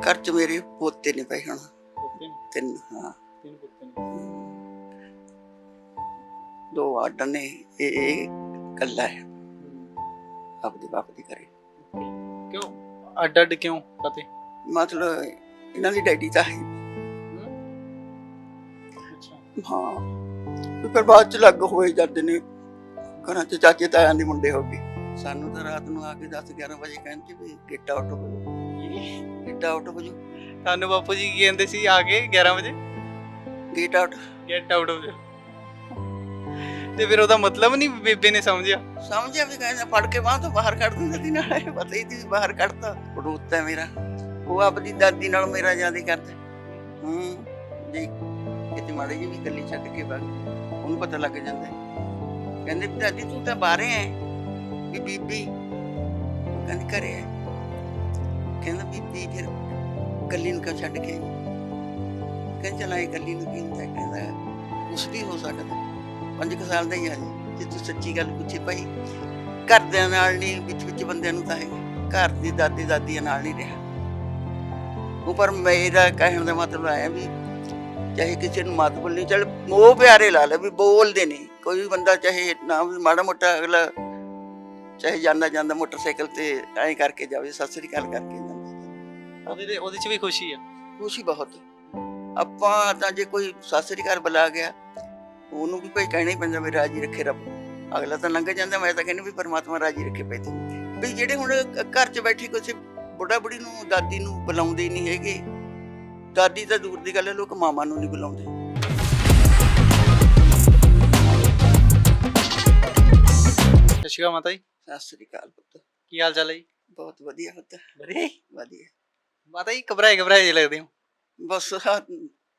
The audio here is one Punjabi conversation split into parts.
ਘਰ ਚ ਮੇਰੇ ਪੋਤੇ ਨੇ ਪਏ ਹੁਣ। ਪੁੱਤੇ ਤਿੰਨ ਹਾਂ। ਤਿੰਨ ਪੁੱਤੇ ਨੇ। ਦੋ ਆਡ ਨੇ ਇਹ ਇਹ ਕੱਲਾ ਹੈ। ਆਪਦੇ ਬਾਪ ਦੀ ਕਰੇ ਕਿਉਂ? ਅੱਡ ਅੱਡ ਕਿਉਂ? ਕਤੇ? ਮਤਲਬ ਇਹਨਾਂ ਦੀ ਡੈਡੀ ਤਾਂ ਹੈ ਹਾਂ। ਫਿਰ ਬਾਅਦ ਚ ਲੱਗ ਹੋਏ ਜਾਂਦੇ ਨੇ। ਘਰਾਂ ਚ ਚਾਚੇ ਤਾਇਆਂ ਦੇ ਮੁੰਡੇ ਹੋ ਗਏ। ਸਾਨੂੰ ਤਾਂ ਰਾਤ ਨੂੰ ਆ ਕੇ 10 11 ਵਜੇ ਕਹਿੰਦੇ ਵੀ ਗੇਟ ਜਾਓ ਗੇਟ ਆਊਟ ਹੋ ਜਾਓ ਤੁਹਾਨੂੰ ਬਾਪੂ ਜੀ ਕੀ ਕਹਿੰਦੇ ਸੀ ਆ ਕੇ 11 ਵਜੇ? ਗੇਟ ਆਊਟ ਗੈਟ ਆਊਟ ਹੋ ਜਾ। ਤੇ ਫਿਰ ਉਹਦਾ ਮਤਲਬ ਨਹੀਂ ਬੇਬੇ ਨੇ ਸਮਝਿਆ? ਸਮਝਿਆ ਵੀ ਕਹਿੰਦਾ ਫੜ ਕੇ ਬਾਹਰ ਤੋਂ ਬਾਹਰ ਕੱਢ ਦਿੰਦੇ ਸੀ ਨਾਲ ਇਹ ਪਤਾ ਹੀ ਸੀ ਬਾਹਰ ਕੱਢਤਾ। ਪੜੂਤਾ ਮੇਰਾ। ਉਹ ਆਪਣੀ ਦਾਦੀ ਨਾਲ ਮੇਰਾ ਜ਼ਿਆਦਾ ਕਰਦਾ। ਹੂੰ ਜੀ। ਕਿਤੇ ਮਾੜੀ ਜੀ ਵੀ ਗੱਲੀ ਛੱਡ ਕੇ ਬਾਗ ਉਹਨੂੰ ਪਤਾ ਲੱਗ ਜਾਂਦਾ। ਹੈ। ਕਹਿੰਦੇ ਵੀ ਦਾਦੀ ਤੂੰ ਤਾਂ ਬਾਹਰੇ ਐ ਵੀ ਬੀਬੀ ਕਹਿੰਦੀ ਘਰੇ ਐ ਕਹਿੰਦਾ ਬੀਬੀ ਫਿਰ ਗੱਲੀ ਨੂੰ ਕਿਉਂ ਛੱਡ ਕੇ ਆਈ? ਕਹਿੰਦਾ ਚਲਾ ਇਹ ਗੱਲੀ ਨੂੰ ਕੀ ਹੁੰਦਾ ਕਹਿੰਦਾ ਕੁਛ ਵੀ ਹੋ ਸਕਦਾ। ਪੰਜ ਸਾਲ ਦਾ ਹੀ ਆ ਜੇ। ਤੂੰ ਸੱਚੀ ਗੱਲ ਪੁੱਛੇ ਭਾਈ, ਘਰਦਿਆਂ ਨਾਲ ਨਹੀਂ, ਵਿੱਚ ਵਿੱਚ ਬੰਦਿਆਂ ਨੂੰ ਤਾਂ ਹੈ। ਘਰ ਦੀ ਦਾਦੀ ਦਾਦੀਆਂ ਨਾਲ ਨਹੀਂ ਰਿਹਾ। ਉਹ ਪਰ ਮੇਰਾ ਕਹਿਣ ਦਾ ਮਤਲਬ ਆਇਆ ਵੀ ਚਾਹੇ ਕਿਸੇ ਨੂੰ ਮਤ ਬੋਲਣੀ ਚੱਲ ਮੋਹ ਪਿਆਰੇ ਲਾ ਲੈ ਵੀ ਬੋਲਦੇ ਨਹੀਂ। ਕੋਈ ਵੀ ਬੰਦਾ ਚਾਹੇ ਨਾ ਵੀ ਮਾੜਾ ਮੋਟਾ ਅਗਲਾ, ਚਾਹੇ ਜਾਂਦਾ ਜਾਂਦਾ ਮੋਟਰਸਾਈਕਲ ਤੇ ਐਂ ਕਰਕੇ ਜਾਵੇ, ਸਤਿ ਸ੍ਰੀ ਅਕਾਲ ਕਰਕੇ ਜਾਂਦਾ ਉਹਦੇ ਤੇ ਉਹਦੇ ਚ ਵੀ ਖੁਸ਼ੀ ਆ। ਖੁਸ਼ੀ ਬਹੁਤ। ਆਪਾਂ ਤਾਂ ਜੇ ਕੋਈ ਸਤਿ ਸ੍ਰੀ ਅਕਾਲ ਬੁਲਾ ਗਿਆ ਉਹਨੂੰ ਵੀ ਭਾਈ ਕਹਿਣਾ ਹੀ ਪੈਂਦਾ ਵੀ ਰਾਜੀ ਰੱਖੇ ਰੱਬ। ਅਗਲਾ ਤਾਂ ਲੰਘ ਜਾਂਦਾ ਮੈਂ ਤਾਂ ਕਹਿੰਦਾ ਵੀ ਪਰਮਾਤਮਾ ਰਾਜੀ ਰੱਖੇ ਤੇ। ਵੀ ਜਿਹੜੇ ਹੁਣ ਘਰ 'ਚ ਬੈਠੀ ਕਿਸੇ ਬੁੱਢਾ ਬੁੜੀ ਨੂੰ ਦਾਦੀ ਨੂੰ ਬੁਲਾਉਂਦੇ ਨਹੀਂ ਹੈਗੇ ਦਾਦੀ ਤਾਂ ਦੂਰ ਦੀ ਗੱਲ ਹੈ ਲੋਕ ਮਾਮਾ ਨੂੰ ਨਹੀਂ ਬੁਲਾਉਂਦੇ। ਸਤਿ ਸ਼੍ਰੀ ਅਕਾਲ ਮਾਤਾ ਜੀ। ਸਤਿ ਸ੍ਰੀ ਅਕਾਲ ਪੁੱਤ। ਕੀ ਹਾਲ ਚਾਲ ਹੈ ਜੀ? ਬਹੁਤ ਵਧੀਆ ਪੁੱਤ। ਵਧੀਆ ਵਧੀਆ। ਮਾਤਾ ਜੀ ਘਬਰਾਏ ਘਬਰਾਏ ਜਿਹੇ ਲੱਗਦੇ ਹੋ। ਬਸ ਆਹ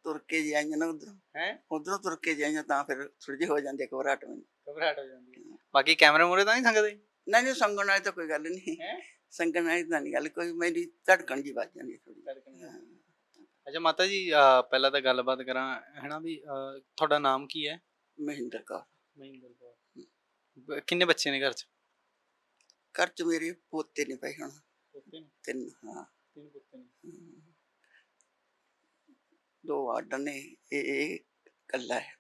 ਤੁਰ ਕੇ ਜੀ ਆਈਆਂ ਨਾ ਉਧਰ। ਹੈ? ਉਧਰੋਂ ਤੁਰ ਕੇ ਜਾਈਆਂ ਤਾਂ ਫਿਰ ਥੋੜੀ ਜਿਹੀ ਹੋ ਜਾਂਦੀ ਹੈ ਘਬਰਾਹਟ ਮੈਨੂੰ ਘਬਰਾਹਟ ਹੋ ਜਾਂਦੀ ਹੈ। ਬਾਕੀ ਕੈਮਰੇ ਮੂਰੇ ਤਾਂ ਨਹੀਂ ਸੰਗਦੇ? ਨਹੀਂ ਨਹੀਂ ਸੰਗਣ ਵਾਲੀ ਤਾਂ ਕੋਈ ਗੱਲ ਨਹੀਂ। ਹੈ? ਸੰਗਣ ਵਾਲੀ ਤਾਂ ਨਹੀਂ ਗੱਲ ਕੋਈ ਮੇਰੀ ਧੜਕਣ ਜੀ ਵੱਜ ਜਾਂਦੀ ਥੋੜੀ ਅੱਛਾ ਮਾਤਾ ਜੀ ਅਹ ਪਹਿਲਾਂ ਤਾਂ ਗੱਲਬਾਤ ਕਰਾਂ ਹੈਨਾ ਵੀ ਅਹ ਤੁਹਾਡਾ ਨਾਮ ਕੀ ਹੈ? ਮਹਿੰਦਰ ਕੌਰ। ਮਹਿੰਦਰ ਕੌਰ। ਕਿੰਨੇ ਬੱਚੇ ਨੇ ਘਰ ਚ? ਘਰ ਚ ਮੇਰੇ ਪੋਤੇ ਨੇ ਪਏ ਹੁਣ। ਪੁੱਤੇ ਨੇ? ਤਿੰਨ ਹਾਂ। ਤਿੰਨ ਪੁੱਤੇ ਨੇ। ਹਮ। ਦੋ ਆਡ ਨੇ ਇਹ ਇਹ ਕੱਲਾ ਹੈ।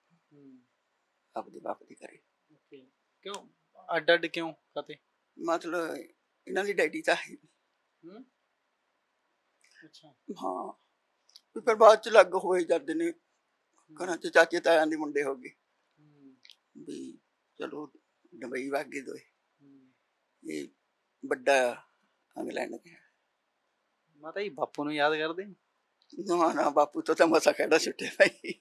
ਆਪਦੇ ਬਾਪ ਦੀ ਕਰੇ ਓਕੇ। ਕਿਉਂ? ਅੱਡ ਅੱਡ ਕਿਉਂ? ਕਤੇ? ਮਤਲਬ ਇਹਨਾਂ ਦੀ ਡੈਡੀ ਤਾਂ ਹੈ ਹੂੰ? ਅੱਛਾ। ਹਾਂ। ਵੀ ਫਿਰ ਬਾਅਦ ਚ ਲੱਗ ਹੋਏ ਜਾਂਦੇ ਨੇ। ਘਰਾਂ ਚ ਚਾਚੇ ਤਾਇਆਂ ਦੇ ਮੁੰਡੇ ਹੋ ਗਏ। ਹੂੰ, ਵੀ ਚਲੋ ਦੁਬਈ ਵਾਗੇ ਦੋਏ। ਹੂੰ। ਇਹ ਵੱਡਾ ਇੰਗਲੈਂਡ ਗਿਆ ਮਾਤਾ ਜੀ ਬਾਪੂ ਨੂੰ ਯਾਦ ਕਰਦੇ ਨਾ ਨਾ ਬਾਪੂ ਤੋਂ ਤਾਂ ਮਸਾ ਖੜਾ ਛੁੱਟਿਆ ਭਾਈ।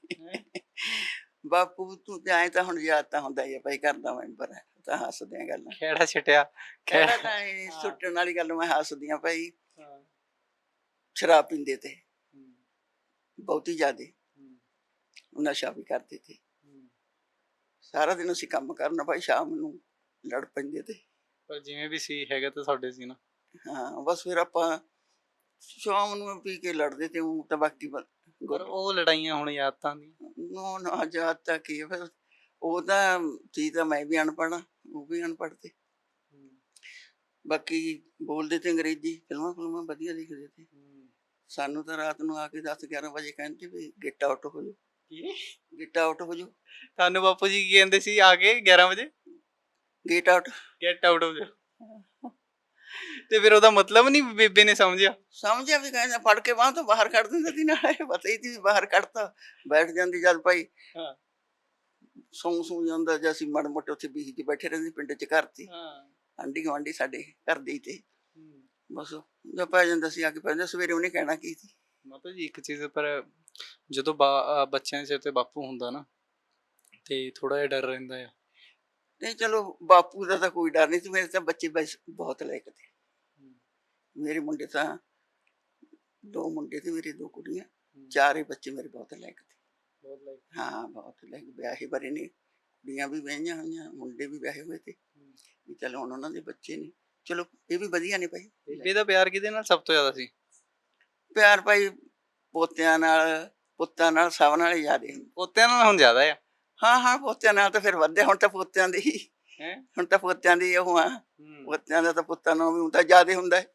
ਬਾਪੂ ਤੂੰ ਤੇ ਐਂ ਤਾਂ ਹੁਣ ਯਾਦ ਤਾਂ ਹੁੰਦਾ ਹੀ ਆ ਭਾਈ ਘਰ ਦਾ ਮੈਂਬਰ ਹੈ ਤਾਂ ਹੱਸਦੇ ਆ ਗੱਲਾਂ। ਖੇੜਾ ਛਟਿਆ ਕਿਹੜਾ ਤਾਂ ਇਹ। ਸੁੱਟਣ ਵਾਲੀ ਗੱਲ ਮੈਂ ਹੱਸਦੀ ਆ ਭਾਈ। ਹਾਂ। ਸ਼ਰਾਬ ਪੀਂਦੇ ਤੇ। ਬਹੁਤੀ ਜ਼ਿਆਦੇ। ਨਸ਼ਾ ਵੀ ਕਰਦੇ ਤੇ। ਸਾਰਾ ਦਿਨ ਅਸੀਂ ਕੰਮ ਕਰਨਾ ਭਾਈ ਸ਼ਾਮ ਨੂੰ ਲੜ ਪੈਂਦੇ ਤੇ। ਪਰ ਜਿਵੇਂ ਵੀ ਸੀ ਹੈਗਾ ਤਾਂ ਤੁਹਾਡੇ ਸੀ ਨਾ। ਹਾਂ ਬਸ ਫਿਰ ਆਪਾਂ ਸ਼ਾਮ ਨੂੰ ਪੀ ਕੇ ਲੜਦੇ ਤੇ ਉਹ ਤਾਂ ਬਾਕੀ ਬ- ਪਰ ਉਹ ਲੜਾਈਆਂ ਹੁਣ ਯਾਦ ਤਾਂ ਨਹੀਂ ਨੋ ਨਾ ਜਾਤ ਤਾਂ ਕੀ ਹੈ, ਫਿਰ। ਉਹ ਤਾਂ ਸੀ ਤਾਂ ਮੈਂ ਵੀ ਅਨਪੜ੍ਹ ਉਹ ਵੀ ਅਨਪੜ੍ਹ ਤੇ। ਬਾਕੀ ਬੋਲਦੇ ਤੇ ਅੰਗਰੇਜ਼ੀ ਫਿਲਮਾਂ ਫਿਲਮਾਂ ਵਧੀਆ ਲਿਖਦੇ ਤੇ। ਸਾਨੂੰ ਤਾਂ ਰਾਤ ਨੂੰ ਆ ਕੇ 10 11 ਵਜੇ ਕਹਿੰਦੇ ਵੀ ਗੇਟ ਆਊਟ ਹੋ ਜਾਓ। ਕੀ? ਗੇਟ ਆਊਟ ਹੋ ਜਾਓ। ਤੁਹਾਨੂੰ ਬਾਪੂ ਜੀ ਕੀ ਕਹਿੰਦੇ ਸੀ ਆ ਕੇ 11 ਵਜੇ? ਗੇਟ ਆਊਟ ਗੈਟ ਆਊਟ ਹੋ ਜਾ ਤੇ ਫਿਰ ਉਹਦਾ ਮਤਲਬ ਨਹੀਂ ਬੇਬੇ ਨੇ ਸਮਝਿਆ? ਸਮਝਿਆ ਵੀ ਕਹਿੰਦਾ ਫੜ ਕੇ ਬਾਹਰ ਤੋਂ ਬਾਹਰ ਕੱਢ ਦਿੰਦੇ ਸੀ ਨਾਲ ਪਤਾ ਹੀ ਸੀ ਵੀ ਬਾਹਰ ਕੱਢਤਾ। ਬੈਠ ਜਾਂਦੀ ਜਦ ਭਾਈ। ਹਾਂ। ਸੌਂ ਸੌਂ ਜਾਂਦਾ ਜਾਂ ਅਸੀਂ ਮੜ ਮੋਟੇ ਉੱਥੇ ਬੀਹੀ 'ਚ ਬੈਠੇ ਰਹਿੰਦੇ ਪਿੰਡ 'ਚ ਘਰ ਸੀ ਹਾਂ। ਆਂਢੀ ਗੁਆਂਢੀ ਸਾਡੇ ਘਰ ਦੇ ਹੀ ਤੇ। ਬਸ ਜਦ ਪੈ ਜਾਂਦਾ ਸੀ ਆ ਕੇ ਪੈਂਦਾ ਸਵੇਰੇ ਉਹਨੇ ਕਹਿਣਾ ਕੀ ਸੀ? ਮਾਤਾ ਜੀ ਇੱਕ ਚੀਜ਼ ਪਰ ਜਦੋਂ ਬੱਚਿਆਂ ਦੇ ਸਿਰ ਤੇ ਬਾਪੂ ਹੁੰਦਾ ਨਾ ਤੇ ਥੋੜਾ ਜਿਹਾ ਡਰ ਰਹਿੰਦਾ ਆ। ਨਹੀਂ ਚਲੋ ਬਾਪੂ ਦਾ ਤਾਂ ਕੋਈ ਡਰ ਨਹੀਂ ਸੀ ਮੇਰੇ ਤਾਂ ਬੱਚੇ ਬਸ ਬਹੁਤ ਲਾਇਕ ਤੇ ਮੇਰੇ ਮੁੰਡੇ ਤਾਂ ਦੋ ਮੁੰਡੇ ਤੇ ਮੇਰੇ ਦੋ ਕੁੜੀਆਂ ਚਾਰੇ ਬੱਚੇ ਮੇਰੇ ਬਹੁਤ ਲਾਇਕ ਤੇ ਬਹੁਤ ਲਾਈਕ ਹਾਂ ਬਹੁਤ ਲਾਇਕ ਵਿਆਹੇ ਬਰੇ ਨੇ ਕੁੜੀਆਂ ਵੀ ਵਿਆਹੀਆਂ ਹੋਈਆਂ ਮੁੰਡੇ ਵੀ ਵਿਆਹੇ ਹੋਏ ਤੇ ਵੀ ਚਲੋ ਹੁਣ ਉਹਨਾਂ ਦੇ ਬੱਚੇ ਨੇ। ਚਲੋ ਇਹ ਵੀ ਵਧੀਆ ਨੇ ਭਾਈ। ਬੇਬੇ ਦਾ ਪਿਆਰ ਕਿਹਦੇ ਨਾਲ ਸਭ ਤੋਂ ਜ਼ਿਆਦਾ ਸੀ? ਪਿਆਰ ਭਾਈ ਪੋਤਿਆਂ ਨਾਲ ਪੁੱਤਾਂ ਨਾਲ ਸਭ ਨਾਲ ਹੀ ਜ਼ਿਆਦੇ ਪੋਤਿਆਂ ਨਾਲ ਹੁਣ ਜ਼ਿਆਦਾ ਆ। ਹਾਂ ਹਾਂ ਪੋਤਿਆਂ ਨਾਲ ਤਾਂ ਫਿਰ ਵੱਧੇ ਹੁਣ ਤਾਂ ਪੋਤਿਆਂ ਦੇ ਹੀ। ਹੈ? ਹੁਣ ਤਾਂ ਪੋਤਿਆਂ ਦੀ ਉਹ ਆ। ਪੋਤਿਆਂ ਦਾ ਤਾਂ ਪੁੱਤਾਂ ਨਾਲ ਵੀ ਹੁਣ ਤਾਂ ਜ਼ਿਆਦੇ ਹੁੰਦਾ। ਹੈ।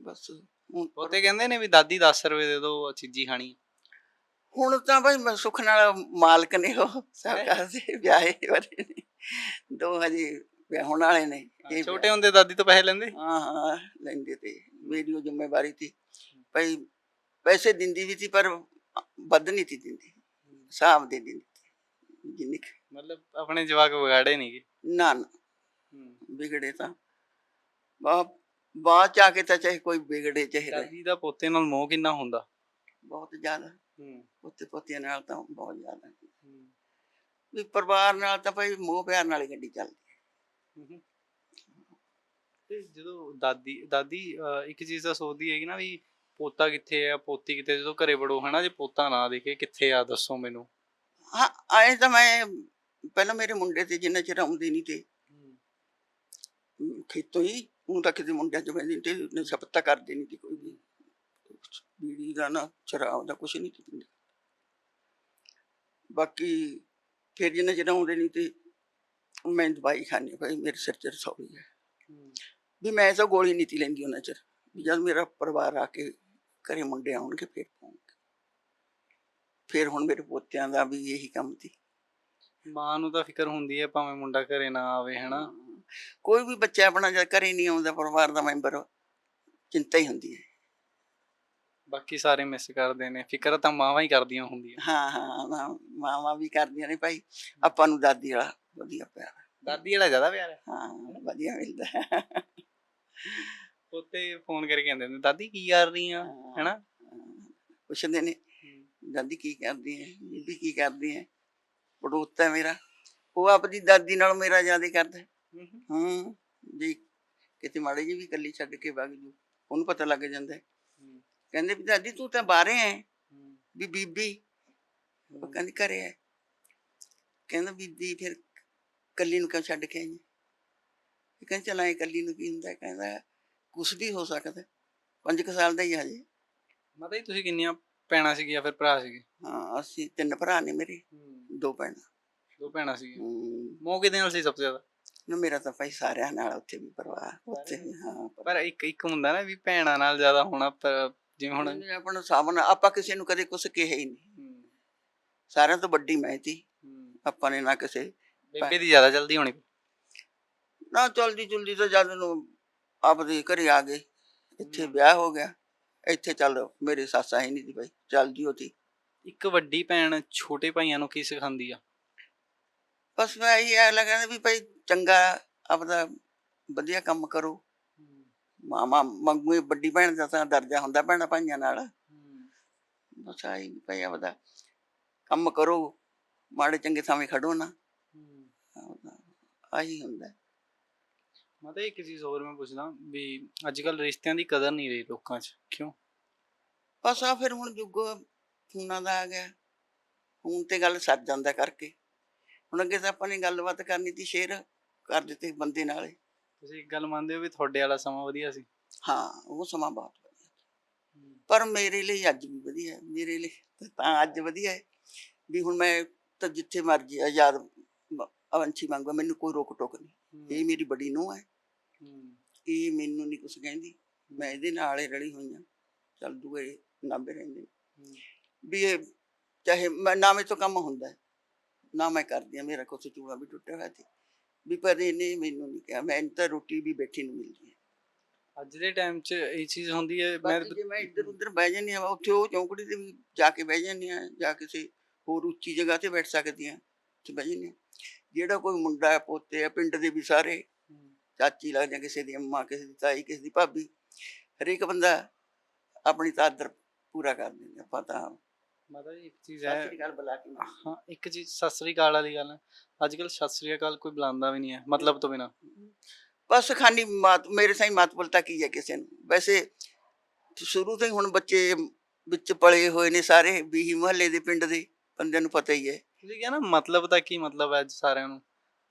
ਬਸ ਹੁਣ- ਪੋਤੇ ਕਹਿੰਦੇ ਨੇ ਵੀ ਦਾਦੀ 10 ਰੁਪਏ ਦੇ ਦਿਓ ਚੀਜ਼ੀ ਖਾਣੀ ਹੁਣ ਤਾਂ ਭਾਈ ਸੁੱਖ ਨਾਲ ਮਾਲਕ ਨੇ ਉਹ ਸਭ? ਕਾਸੇ ਵਿਆਹੇ ਵਾਲੇ ਨੇ। ਦੋ ਹਜੇ ਵਿਆਹਣ ਵਾਲੇ ਨੇ ਛੋਟੇ ਹੁੰਦੇ ਦਾਦੀ ਤੋਂ ਪੈਸੇ ਲੈਂਦੇ? ਹਾਂ ਹਾਂ ਲੈਂਦੇ ਤੇ ਮੇਰੀ ਉਹ ਜ਼ਿੰਮੇਵਾਰੀ ਸੀ। ਭਾਈ ਪੈਸੇ ਦਿੰਦੀ ਵੀ ਸੀ ਪਰ ਵੱਧ ਨਹੀਂ ਸੀ ਦਿੰਦੀ। ਹਿਸਾਬ ਦੇ ਦਿੰਦੀ। ਜਿੰਨੀ ਕੁ- ਮਤਲਬ ਆਪਣੇ ਜਵਾਕ ਵਿਗਾੜੇ ਨਹੀਂਗੇ ਨਾ ਨਾ। ਵਿਗੜੇ ਤਾਂ। ਬਾ ਬਾਅਦ ਚ ਆ ਕੇ ਤਾਂ ਚਾਹੇ ਕੋਈ ਵਿਗੜੇ ਚਾਹੇ ਰਹੇ। ਦਾਦੀ ਦਾ ਪੋਤੇ ਨਾਲ ਮੋਹ ਕਿੰਨਾ ਹੁੰਦਾ? ਬਹੁਤ ਜ਼ਿਆਦਾ। ਹੂੰ। ਪੁੱਤੇ ਪੁੱਤੀਆਂ ਨਾਲ ਤਾਂ ਬਹੁਤ ਜ਼ਿਆਦਾ। ਵੀ ਪਰਿਵਾਰ ਨਾਲ ਤਾਂ ਭਾਈ ਮੋਹ ਪਿਆਰ ਨਾਲ ਹੀ ਗੱਡੀ ਚੱਲਦੀ ਤੇ ਜਦੋਂ ਦਾਦੀ ਦਾਦੀ ਅਹ, ਇੱਕ ਚੀਜ਼ ਤਾਂ ਸੋਚਦੀ ਹੈਗੀ ਨਾ ਵੀ ਪੋਤਾ ਕਿੱਥੇ ਆ ਪੋਤੀ ਕਿੱਥੇ ਜਦੋਂ ਘਰੇ ਵੜੋ ਹਨਾ ਜੇ ਪੋਤਾ ਨਾ ਦਿਖੇ ਕਿੱਥੇ ਆ ਦੱਸੋ ਮੈਨੂੰ? ਹਾਂ ਆਏ ਤਾਂ ਮੈਂ ਪਹਿਲਾਂ ਮੇਰੇ ਮੁੰਡੇ ਤੇ ਜਿੰਨਾ ਚਿਰ ਆਉਂਦੇ ਨਹੀਂ ਤੇ। ਖੇਤੋਂ ਹੀ ਉਹ ਤਾਂ ਕਿਤੇ ਮੁੰਡਿਆਂ ਚ ਬੈਠੇ ਤੇ ਨਸ਼ਾ ਪੱਤਾ ਕਰਦੇ ਨਹੀਂ ਤੇ ਕੋਈ ਵੀ। ਬੀੜੀ ਦਾ ਨਾ ਸ਼ਰਾਬ ਦਾ ਕੁਛ ਨਹੀਂ ਸੀ ਪੀਂਦੇ ਬਾਕੀ ਫਿਰ ਜਿੰਨਾ ਚਿਰ ਆਉਂਦੇ ਨਹੀਂ ਤੇ ਮੈਂ ਦਵਾਈ ਖਾਣੀ ਭਾਈ ਮੇਰੇ ਸਿਰ ਚ ਰਸੌਲੀ ਹੈ। ਵੀ ਮੈਂ ਤਾਂ ਗੋਲੀ ਨਹੀਂ ਤੀ ਲੈਂਦੀ ਉਹਨਾਂ ਚਿਰ। ਜਦ ਮੇਰਾ ਪਰਿਵਾਰ ਆ ਕੇ ਘਰੇ ਮੁੰਡੇ ਆਉਣਗੇ ਫਿਰ ਪਾਉਂਗੇ। ਫਿਰ ਹੁਣ ਮੇਰੇ ਪੋਤਿਆਂ ਦਾ ਵੀ ਇਹੀ ਕੰਮ ਸੀ। ਮਾਂ ਨੂੰ ਤਾਂ ਫਿਕਰ ਹੁੰਦੀ ਹੈ ਭਾਵੇਂ ਮੁੰਡਾ ਘਰੇ ਨਾ ਆਵੇ ਹਨਾ? ਕੋਈ ਵੀ ਬੱਚਾ ਆਪਣਾ ਜਦ ਘਰੇ ਨਹੀਂ ਆਉਂਦਾ ਪਰਿਵਾਰ ਦਾ ਮੈਂਬਰ ਚਿੰਤਾ ਹੀ ਹੁੰਦੀ ਹੈ। ਬਾਕੀ ਸਾਰੇ ਮਿਸ ਕਰਦੇ ਨੇ। ਫਿਕਰ ਤਾਂ ਮਾਵਾਂ ਹੀ ਕਰਦੀਆਂ ਹੁੰਦੀਆਂ। ਹਾਂ ਹਾਂ ਮਾਵਾਂ ਵੀ ਕਰਦੀਆਂ ਨੇ ਭਾਈ। ਆਪਾਂ ਨੂੰ ਦਾਦੀ ਵਾਲਾ ਵਧੀਆ ਪਿਆਰ ਦਾਦੀ ਵਾਲਾ ਜ਼ਿਆਦਾ ਪਿਆਰ ਹੈ? ਹਾਂ ਵਧੀਆ ਮਿਲਦਾ। ਪੋਤੇ ਫੋਨ ਕਰਕੇ ਕਹਿੰਦੇ ਨੇ ਦਾਦੀ ਕੀ ਕਰ ਰਹੀ ਆ ਹੈਨਾ? ਪੁੱਛਦੇ ਨੇ ਦਾਦੀ ਕੀ ਕਰਦੀ ਹੈ ਬੀਬੀ ਕੀ ਕਰਦੀ ਹੈ ਪੜੋਤਾ ਹੈ ਮੇਰਾ ਉਹ ਆਪਦੀ ਦਾਦੀ ਨਾਲ ਮੇਰਾ ਜ਼ਿਆਦਾ ਕਰਦਾ ਹੈ। ਹੂੰ ਜੀ ਕਿਤੇ ਮਾੜੇ ਜੀ ਵੀ ਕੱਲੀ ਛੱਡ ਕੇ ਵਗ ਜੂ ਉਹਨੂੰ ਪਤਾ ਲੱਗ ਜਾਂਦਾ ਹੈ। ਕਹਿੰਦੇ ਵੀ ਦਾਦੀ ਤੂੰ ਤਾਂ ਬਾਹਰੇ ਹੈ ਵੀ ਬੀਬੀ ਉਹ ਕਹਿੰਦੀ ਘਰੇ ਹੈ ਕਹਿੰਦਾ ਬੀਬੀ ਫਿਰ ਕੱਲੀ ਨੂੰ ਕਿਉਂ ਛੱਡ ਕੇ ਆਈ ਹੈ? ਇਹ ਕਹਿੰਦਾ ਚਲ ਕੱਲੀ ਨੂੰ ਕੀ ਹੁੰਦਾ ਹੈ? ਕਹਿੰਦਾ ਕੁਛ ਵੀ ਹੋ ਸਕਦਾ ਹੈ। ਪੰਜ ਕੁ ਸਾਲ ਦਾ ਹੀ ਹੈ ਹਜੇ ਮਤਲਬ ਜੀ ਤੁਸੀਂ ਕਿੰਨੀਆਂ ਭੈਣਾਂ ਸੀਗੀਆਂ ਫਿਰ ਭਰਾ ਸੀਗੇ? ਹਾਂ ਅਸੀਂ ਤਿੰਨ ਭਰਾ ਨੇ ਮੇਰੇ ਦੋ ਭੈਣਾਂ। ਦੋ ਭੈਣਾਂ ਸੀਗੀਆਂ? ਮੋਹ ਕਿਹਦੇ ਨਾਲ ਸੀ ਸਭ ਤੋਂ ਜ਼ਿਆਦਾ? ਨਾ ਮੇਰਾ ਤਾਂ ਭਾਈ ਸਾਰਿਆਂ ਨਾਲ ਉੱਥੇ ਵੀ ਪਰਿਵਾਰ ਉੱਥੇ ਵੀ ਹਾਂ ਪਰ ਇੱਕ ਇੱਕ ਹੁੰਦਾ ਨਾ ਵੀ ਭੈਣਾਂ ਨਾਲ ਜ਼ਿਆਦਾ ਹੋਣਾ ਪਰ ਜਿਵੇਂ ਹੁਣ ਹੁਣ ਆਪਣਾ ਸਾਹਮਣੇ ਆਪਾਂ ਕਿਸੇ ਨੂੰ ਕਦੇ ਕੁਛ ਕਿਹਾ ਹੀ ਨਹੀਂ। ਸਾਰਿਆਂ ਤੋਂ ਵੱਡੀ ਮੈਂ ਸੀ। ਆਪਾਂ ਨੇ ਨਾ ਕਿਸੇ ਬੇਬੇ ਦੀ ਜ਼ਿਆਦਾ ਜਲਦੀ ਹੋਣੀ? ਨਾ ਚਲਦੀ ਚੁਲਦੀ ਤਾਂ ਜਦ ਨੂੰ ਆਪਦੇ ਘਰੇ ਆ ਗਏ ਇੱਥੇ ਵਿਆਹ ਹੋ ਗਿਆ। ਇੱਥੇ ਚੱਲ ਮੇਰੇ ਸਾਸਾ ਹੀ ਨਹੀਂ ਸੀ ਭਾਈ ਚੱਲਦੀ ਹੋਤੀ ਇੱਕ ਵੱਡੀ ਭੈਣ ਛੋਟੇ ਭਾਈਆਂ ਨੂੰ ਕੀ ਸਿਖਾਉਂਦੀ ਆ? ਬਸ ਮੈਂ ਇਹ ਆ ਲੱਗਦਾ ਵੀ ਭਾਈ ਚੰਗਾ ਆਪਦਾ ਵਧੀਆ ਕੰਮ ਕਰੋ। ਮਾਮਾ ਮੰਗੂ ਇਹ ਵੱਡੀ ਭੈਣ ਦਾ ਤਾਂ ਦਰਜਾ ਹੁੰਦਾ ਭੈਣਾਂ ਭਾਈਆਂ ਨਾਲ। ਬਸ ਆਈ ਭਾਈ ਆਪਦਾ ਕੰਮ ਕਰੋ ਮਾੜੇ ਚੰਗੇ ਥਾਵੇਂ ਖੜੋ ਨਾ। ਆਹੀ ਹੁੰਦਾ। ਮਤਲਬ ਇੱਕ ਚੀਜ਼ ਹੋਰ ਮੈਂ ਪੁੱਛਦਾ ਵੀ ਅੱਜ ਕੱਲ ਰਿਸ਼ਤਿਆਂ ਦੀ ਕਦਰ ਨਹੀਂ ਰਹੀ ਲੋਕਾਂ 'ਚ ਕਿਉਂ? ਬਸ ਆ ਫਿਰ ਹੁਣ ਯੁੱਗ ਫੋਨਾਂ ਦਾ ਆ ਗਿਆ। ਫੋਨ ਤੇ ਗੱਲ ਸੱਜ ਜਾਂਦਾ ਕਰਕੇ। ਹੁਣ ਅੱਗੇ ਤਾਂ ਆਪਾਂ ਨੇ ਗੱਲਬਾਤ ਕਰਨੀ ਸੀ ਸ਼ੇਅਰ ਕਰ ਦਿੱਤੇ ਬੰਦੇ ਨਾਲ ਹੀ। ਤੁਸੀਂ ਇੱਕ ਗੱਲ ਮੰਨਦੇ ਹੋ ਵੀ ਤੁਹਾਡੇ ਵਾਲਾ ਸਮਾਂ ਵਧੀਆ ਸੀ? ਹਾਂ ਉਹ ਸਮਾਂ ਬਹੁਤ ਵਧੀਆ ਪਰ ਮੇਰੇ ਲਈ ਅੱਜ ਵੀ ਵਧੀਆ ਹੈ ਮੇਰੇ ਲਈ ਤਾਂ- ਅੱਜ ਵਧੀਆ ਹੈ। ਵੀ ਹੁਣ ਮੈਂ ਤਾਂ ਜਿੱਥੇ ਮਰਜ਼ੀ ਆਜ਼ਾਦ ਮ- ਅਵੰਛੀ ਮੰਗਵਾ ਮੈਨੂੰ ਕੋਈ ਰੋਕ ਟੋਕ ਨਹੀਂ। ਇਹ ਮੇਰੀ ਬੜੀ ਨੂੰਹ ਹੈ। ਇਹ ਮੈਨੂੰ ਨਹੀਂ ਕੁਛ ਕਹਿੰਦੀ। ਮੈਂ ਇਹਦੇ ਨਾਲ ਹੀ ਰਲੀ ਹੋਈ ਹਾਂ। ਚੱਲ ਦੂਏ ਨਾਭੇ ਰਹਿੰਦੇ। ਵੀ ਇਹ ਚਾਹੇ ਮੈਂ ਨਾ ਮੇਰੇ ਤੋਂ ਕੰਮ ਹੁੰਦਾ ਨਾ ਮੈਂ ਕਰਦੀ ਹਾਂ ਮੇਰਾ ਕੁਛ ਚੂੜਾ ਵੀ ਟੁੱਟਿਆ ਹੋਇਆ ਸੀ। ਵੀ ਪਰ ਇਹਨੇ ਮੈਨੂੰ ਨਹੀਂ ਕਿਹਾ। ਮੈਂ ਤਾਂ ਰੋਟੀ ਵੀ ਬੈਠੀ ਨੂੰ ਮਿਲਦੀ ਹੈ। ਅੱਜ ਦੇ ਟਾਈਮ 'ਚ ਇਹ ਚੀਜ਼ ਹੁੰਦੀ ਹੈ ਮੈਂ ਜੇ ਮੈਂ ਇੱਧਰ ਉੱਧਰ ਬਹਿ ਜਾਂਦੀ ਹਾਂ ਉੱਥੇ ਉਹ ਚੌਂਕੜੀ ਤੇ ਵੀ ਜਾ ਕੇ ਬਹਿ ਜਾਂਦੀ ਹਾਂ ਜਾਂ ਕਿਸੇ ਹੋਰ ਉੱਚੀ ਜਗ੍ਹਾ ਤੇ ਬੈਠ ਸਕਦੀ ਹਾਂ ਤੇ ਬਹਿ ਜਾਂਦੀ ਹਾਂ। ਜਿਹੜਾ ਕੋਈ ਮੁੰਡਾ ਹੈ, ਪੋਤੇ ਆ ਪਿੰਡ ਦੇ ਵੀ ਸਾਰੇ। ਚਾਚੀ ਲੱਗਦੇ ਕਿਸੇ ਦੀ ਅੰਮਾ ਕਿਸੇ ਦੀ ਤਾਈ ਕਿਸੇ ਦੀ ਭਾਬੀ। ਹਰੇਕ ਬੰਦਾ ਆਪਣੀ ਤਾਦਰ ਪੂਰਾ ਕਰ ਦਿੰਦਾ ਆਪਾਂ ਤਾਂ ਮਤਲਬ ਇੱਕ ਚੀਜ਼ ਸਤਿ ਹੈ ਸ੍ਰੀ ਅਕਾਲ ਬੁਲਾ ਕੇ ਹਾਂ ਇੱਕ ਚੀਜ਼ ਸਤਿ ਸ੍ਰੀ ਅਕਾਲ ਵਾਲੀ ਗੱਲ ਹੈ ਅੱਜ ਕੱਲ ਸਤਿ ਸ੍ਰੀ ਅਕਾਲ ਕੋਈ ਬੁਲਾਉਂਦਾ ਵੀ ਨਹੀਂ ਹੈ ਮਤਲਬ ਤੋਂ ਬਿਨਾ। ਬਸ ਖਾਨੀ ਮਾਤ ਮੇਰੇ ਸਾਈ ਮਾਤਬਲਤਾ ਕੀ ਹੈ ਕਿਸੇ ਨੂੰ? ਵੈਸੇ ਸ਼ੁਰੂ ਤੋਂ ਹੀ ਹੁਣ ਬੱਚੇ ਵਿੱਚ ਪਲੇ ਹੋਏ ਨੇ ਸਾਰੇ ਬੀਹੀ ਮਹੱਲੇ ਦੇ ਪਿੰਡ ਦੇ ਬੰਦਿਆਂ ਨੂੰ ਪਤਾ ਹੀ ਹੈ। ਤੁਸੀਂ ਕਿਹਾ ਨਾ ਮਤਲਬ ਦਾ ਕੀ ਮਤਲਬ ਹੈ ਅੱਜ ਸਾਰਿਆਂ ਨੂੰ?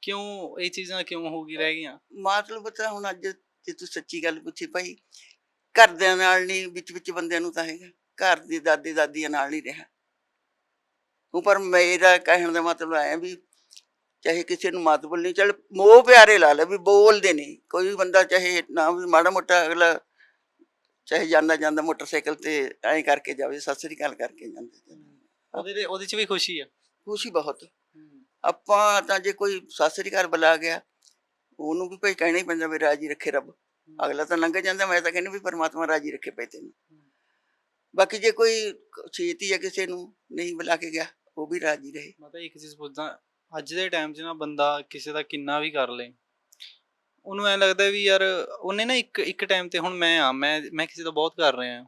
ਕਿਉਂ ਇਹ ਚੀਜ਼ਾਂ ਕਿਉਂ ਹੋ ਗਈ ਰਹਿ ਗਈਆਂ? ਮਤਲਬ ਤਾਂ ਹੁਣ ਅੱਜ ਜੇ ਤੂੰ ਸੱਚੀ ਗੱਲ ਪੁੱਛੀ ਭਾਈ ਘਰਦਿਆਂ ਨਾਲ ਨਹੀਂ ਵਿੱਚ ਵਿੱਚ ਬੰਦਿਆਂ ਨੂੰ ਤਾਂ ਹੈਗਾ। ਘਰ ਦੇ ਦਾਦੇ ਦਾਦੀਆਂ ਨਾਲ ਨਹੀਂ ਰਿਹਾ। ਉਹ ਪਰ ਮੇਰਾ ਕਹਿਣ ਦਾ ਮਤਲਬ ਆਇਆ ਵੀ ਚਾਹੇ ਕਿਸੇ ਨੂੰ ਮਾਤਬਲ ਨਹੀਂ ਚੱਲ ਮੋਹ ਪਿਆਰੇ ਲਾ ਲੈ ਵੀ ਬੋਲਦੇ ਨਹੀਂ ਕੋਈ ਵੀ ਬੰਦਾ ਚਾਹੇ ਨਾ ਵੀ ਮਾੜਾ ਮੋਟਾ ਅਗਲਾ ਚਾਹੇ ਜਾਂਦਾ ਜਾਂਦਾ ਮੋਟਰਸਾਈਕਲ ਤੇ ਐਂ ਕਰਕੇ ਜਾਵੇ ਸਤਿ ਸ੍ਰੀ ਅਕਾਲ ਕਰਕੇ ਜਾਂਦੇ। ਉਹਦੇ ਉਹਦੇ ਚ ਵੀ ਖੁਸ਼ੀ ਆ। ਖੁਸ਼ੀ ਬਹੁਤ। ਆਪਾਂ ਤਾਂ ਜੇ ਕੋਈ ਸਤਿ ਸ੍ਰੀ ਅਕਾਲ ਬੁਲਾ ਗਿਆ ਉਹਨੂੰ ਵੀ ਭਾਈ ਕਹਿਣਾ ਹੀ ਪੈਂਦਾ ਵੀ ਰਾਜੀ ਰੱਖੇ ਰੱਬ। ਅਗਲਾ ਤਾਂ ਲੰਘ ਜਾਂਦਾ ਮੈਂ ਤਾਂ ਕਹਿੰਦੀ ਵੀ ਪਰਮਾਤਮਾ ਰਾਜੀ ਰੱਖੇ ਪਏ ਤੈਨੂੰ। ਬਾਕੀ ਜੇ ਕੋਈ ਛੇਤੀ ਆ ਕਿਸੇ ਨੂੰ ਨਹੀਂ ਬੁਲਾ ਕੇ ਗਿਆ ਉਹ ਵੀ ਰਾਜੀ ਰਹੇ। ਮੈਂ ਤਾਂ ਇੱਕ ਚੀਜ਼ ਪੁੱਛਦਾ ਅੱਜ ਦੇ ਟਾਈਮ 'ਚ ਨਾ ਬੰਦਾ ਕਿਸੇ ਦਾ ਕਿੰਨਾ ਵੀ ਕਰ ਲੇ। ਉਹਨੂੰ ਐ ਲੱਗਦਾ ਵੀ ਯਾਰ ਉਹਨੇ ਨਾ ਇੱਕ ਇੱਕ ਟਾਈਮ ਤੇ ਹੁਣ ਮੈਂ ਆ ਮੈਂ ਮੈਂ ਕਿਸੇ ਦਾ ਬਹੁਤ ਕਰ ਰਿਹਾ।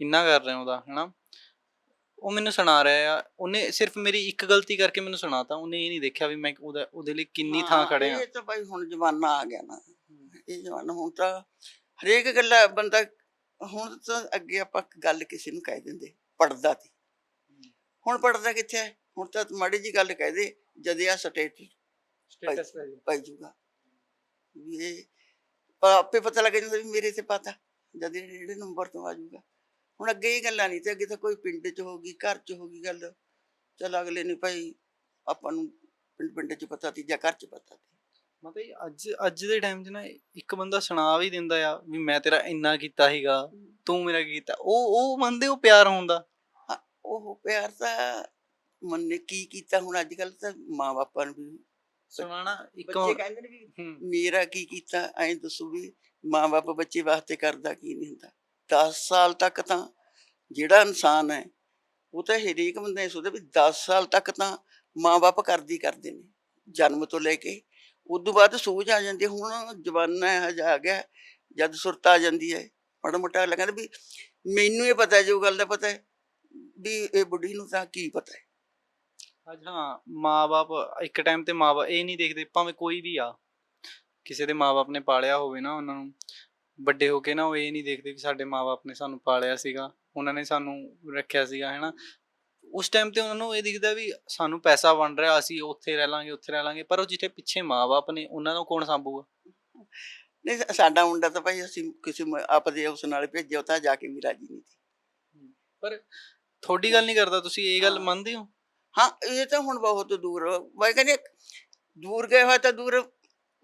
ਇੰਨਾ ਕਰ ਰਿਹਾ ਉਹਦਾ ਹਨਾ? ਉਹ ਮੈਨੂੰ ਸੁਣਾ ਰਿਹਾ ਆ ਉਹਨੇ ਸਿਰਫ ਮੇਰੀ ਇੱਕ ਗਲਤੀ ਕਰਕੇ ਮੈਨੂੰ ਸੁਣਾਤਾ ਉਹਨੇ ਇਹ ਨਹੀਂ ਦੇਖਿਆ ਵੀ ਮੈਂ ਉਹਦਾ ਉਹਦੇ ਲਈ ਕਿੰਨੀ ਥਾਂ ਖੜਿਆ ਇਹ ਤਾਂ ਭਾਈ ਹੁਣ ਜ਼ਮਾਨਾ ਆ ਗਿਆ ਨਾ। ਇਹ ਜ਼ਮਾਨਾ ਹੁਣ ਤਾਂ ਹਰੇਕ ਗੱਲ ਬੰਦਾ ਹੁਣ ਤਾਂ ਅੱਗੇ ਆਪਾਂ ਗੱਲ ਕਿਸੇ ਨੂੰ ਕਹਿ ਦਿੰਦੇ ਪੜਦਾ ਸੀ ਹੁਣ ਪੜਦਾ ਕਿੱਥੇ ਹੈ? ਹੁਣ ਤਾਂ ਮਾੜੀ ਜੀ ਗੱਲ ਕਹਿ ਦੇ ਜਦ ਇਹ ਸਟੇਟ ਸਟੇਟਸ ਪੈ ਪਾਈ ਜੂਗਾ ਇਹ ਪਰ ਆਪੇ ਪਤਾ ਲੱਗ ਜਾਂਦਾ ਵੀ ਮੇਰੇ ਤੇ ਪਤਾ ਜਦ ਇਹ ਜਿਹੜੇ ਨੰਬਰ ਤੋਂ ਆ ਜਾਊਗਾ। ਹੁਣ ਅੱਗੇ ਇਹ ਗੱਲਾਂ ਨਹੀਂ ਤੇ ਅੱਗੇ ਤਾਂ ਕੋਈ ਪਿੰਡ 'ਚ ਹੋਗੀ ਘਰ 'ਚ ਹੋਗੀ ਗੱਲ। ਚਲ ਅਗਲੇ ਨੇ ਭਾਈ ਆਪਾਂ ਨੂੰ ਪਿੰਡ ਪਿੰਡ 'ਚ ਪਤਾ ਸੀ ਜਾਂ ਘਰ 'ਚ ਪਤਾ ਸੀ ਮਤਲਬ ਅੱਜ ਅੱਜ ਦੇ ਟਾਈਮ 'ਚ ਨਾ ਇੱਕ ਬੰਦਾ ਸੁਣਾ ਵੀ ਦਿੰਦਾ ਆ ਵੀ ਮੈਂ ਤੇਰਾ ਇੰਨਾ ਕੀਤਾ ਸੀਗਾ ਤੂੰ ਮੇਰਾ ਕੀਤਾ ਉਹ ਉਹ ਮੰਨਦੇ ਉਹ ਪਿਆਰ ਹੁੰਦਾ ਹਾਂ, ਉਹ ਪਿਆਰ ਤਾਂ ਮੰਨੇ ਕੀ ਕੀਤਾ ਹੁਣ ਅੱਜ ਕੱਲ ਤਾਂ ਮਾਂ ਬਾਪਾਂ ਨੂੰ ਵੀ ਸੁਣਾਣਾ ਇੱਕ ਬੱਚੇ ਕਹਿੰਦੇ ਨੇ ਵੀ ਹੂੰ। ਮੇਰਾ ਕੀ ਕੀਤਾ ਐਂ ਦੱਸੋ ਵੀ ਮਾਂ-ਬਾਪ ਬੱਚੇ ਵਾਸਤੇ ਕਰਦਾ ਕੀ ਨਹੀਂ ਹੁੰਦਾ। 10 ਸਾਲ ਤੱਕ ਤਾਂ ਜਿਹੜਾ ਇਨਸਾਨ ਹੈ, ਉਹ ਤਾਂ ਹਰੇਕ ਬੰਦਾ ਸੋਚਦਾ ਵੀ 10 ਸਾਲ ਤੱਕ ਤਾਂ ਮਾਂ-ਬਾਪ ਕਰਦੀ ਕਰਦੇ ਨੇ, ਜਨਮ ਤੋਂ ਲੈ ਕੇ। ਉਦੋਂ ਬਾਅਦ ਸੋਚ ਆ ਜਾਂਦੀ ਹੁਣ ਜਵਾਨਾ ਇਹੋ ਆ ਗਿਆ, ਜਦ ਸੁਰਤ ਆ ਜਾਂਦੀ ਹੈ ਮਾੜਾ ਮੋਟਾ ਅਗਲਾ ਕਹਿੰਦਾ ਵੀ ਮੈਨੂੰ ਇਹ ਪਤਾ ਜੋ ਗੱਲ ਦਾ ਪਤਾ ਹੈ, ਵੀ ਇਹ ਬੁੱਢੀ ਨੂੰ ਤਾਂ ਕੀ ਪਤਾ ਹੈ। ਅੱਜ ਹਾਂ ਮਾਪੇ ਇੱਕ ਟਾਈਮ ਤੇ ਮਾਪੇ ਇਹ ਨਹੀਂ ਦੇਖਦੇ, ਭਾਵੇਂ ਕੋਈ ਵੀ ਆ, ਕਿਸੇ ਦੇ ਮਾਪੇ ਨੇ ਪਾਲਿਆ ਹੋਵੇ ਨਾ ਉਹਨਾਂ ਨੂੰ ਵੱਡੇ ਹੋ ਕੇ ਨਾ ਉਹ ਇਹ ਨਹੀਂ ਦੇਖਦੇ ਕਿ ਸਾਡੇ ਮਾਪੇ ਨੇ ਸਾਨੂੰ ਪਾਲਿਆ ਸੀਗਾ ਉਹਨਾਂ ਨੇ ਸਾਨੂੰ ਰੱਖਿਆ ਸੀਗਾ ਹੈਨਾ ਉਸ ਟਾਈਮ ਤੇ ਉਹਨਾਂ ਨੂੰ ਇਹ ਦਿਖਦਾ ਵੀ ਸਾਨੂੰ ਪੈਸਾ ਬਣ ਰਿਹਾ ਅਸੀਂ ਉੱਥੇ ਰਹਿ ਲਾਂਗੇ ਉੱਥੇ ਰਹਿ ਲਾਂਗੇ ਪਰ ਉਹ ਜਿੱਥੇ ਪਿੱਛੇ ਮਾਪੇ ਨੇ ਉਹਨਾਂ ਨੂੰ ਕੌਣ ਸੰਭੂਗਾ? ਨਹੀਂ ਸਾਡਾ ਮੁੰਡਾ ਤਾਂ ਭਾਈ ਅਸੀਂ ਕਿਸੇ ਆਪਦੇ ਉਸ ਨਾਲ ਭੇਜਿਆ ਤਾਂ ਜਾ ਕੇ ਵੀ ਰਾਜੀ ਨਹੀਂ ਸੀ। ਪਰ ਤੁਹਾਡੀ ਗੱਲ ਨਹੀਂ ਕਰਦਾ ਤੁਸੀਂ ਇਹ ਗੱਲ। ਮੰਨਦੇ ਹੋ? ਹਾਂ ਇਹ ਤਾਂ ਹੁਣ ਬਹੁਤ ਦੂਰ ਮੈਂ ਕਹਿੰਦੀ ਦੂਰ ਗਏ ਹੋਏ ਤਾਂ ਦੂਰ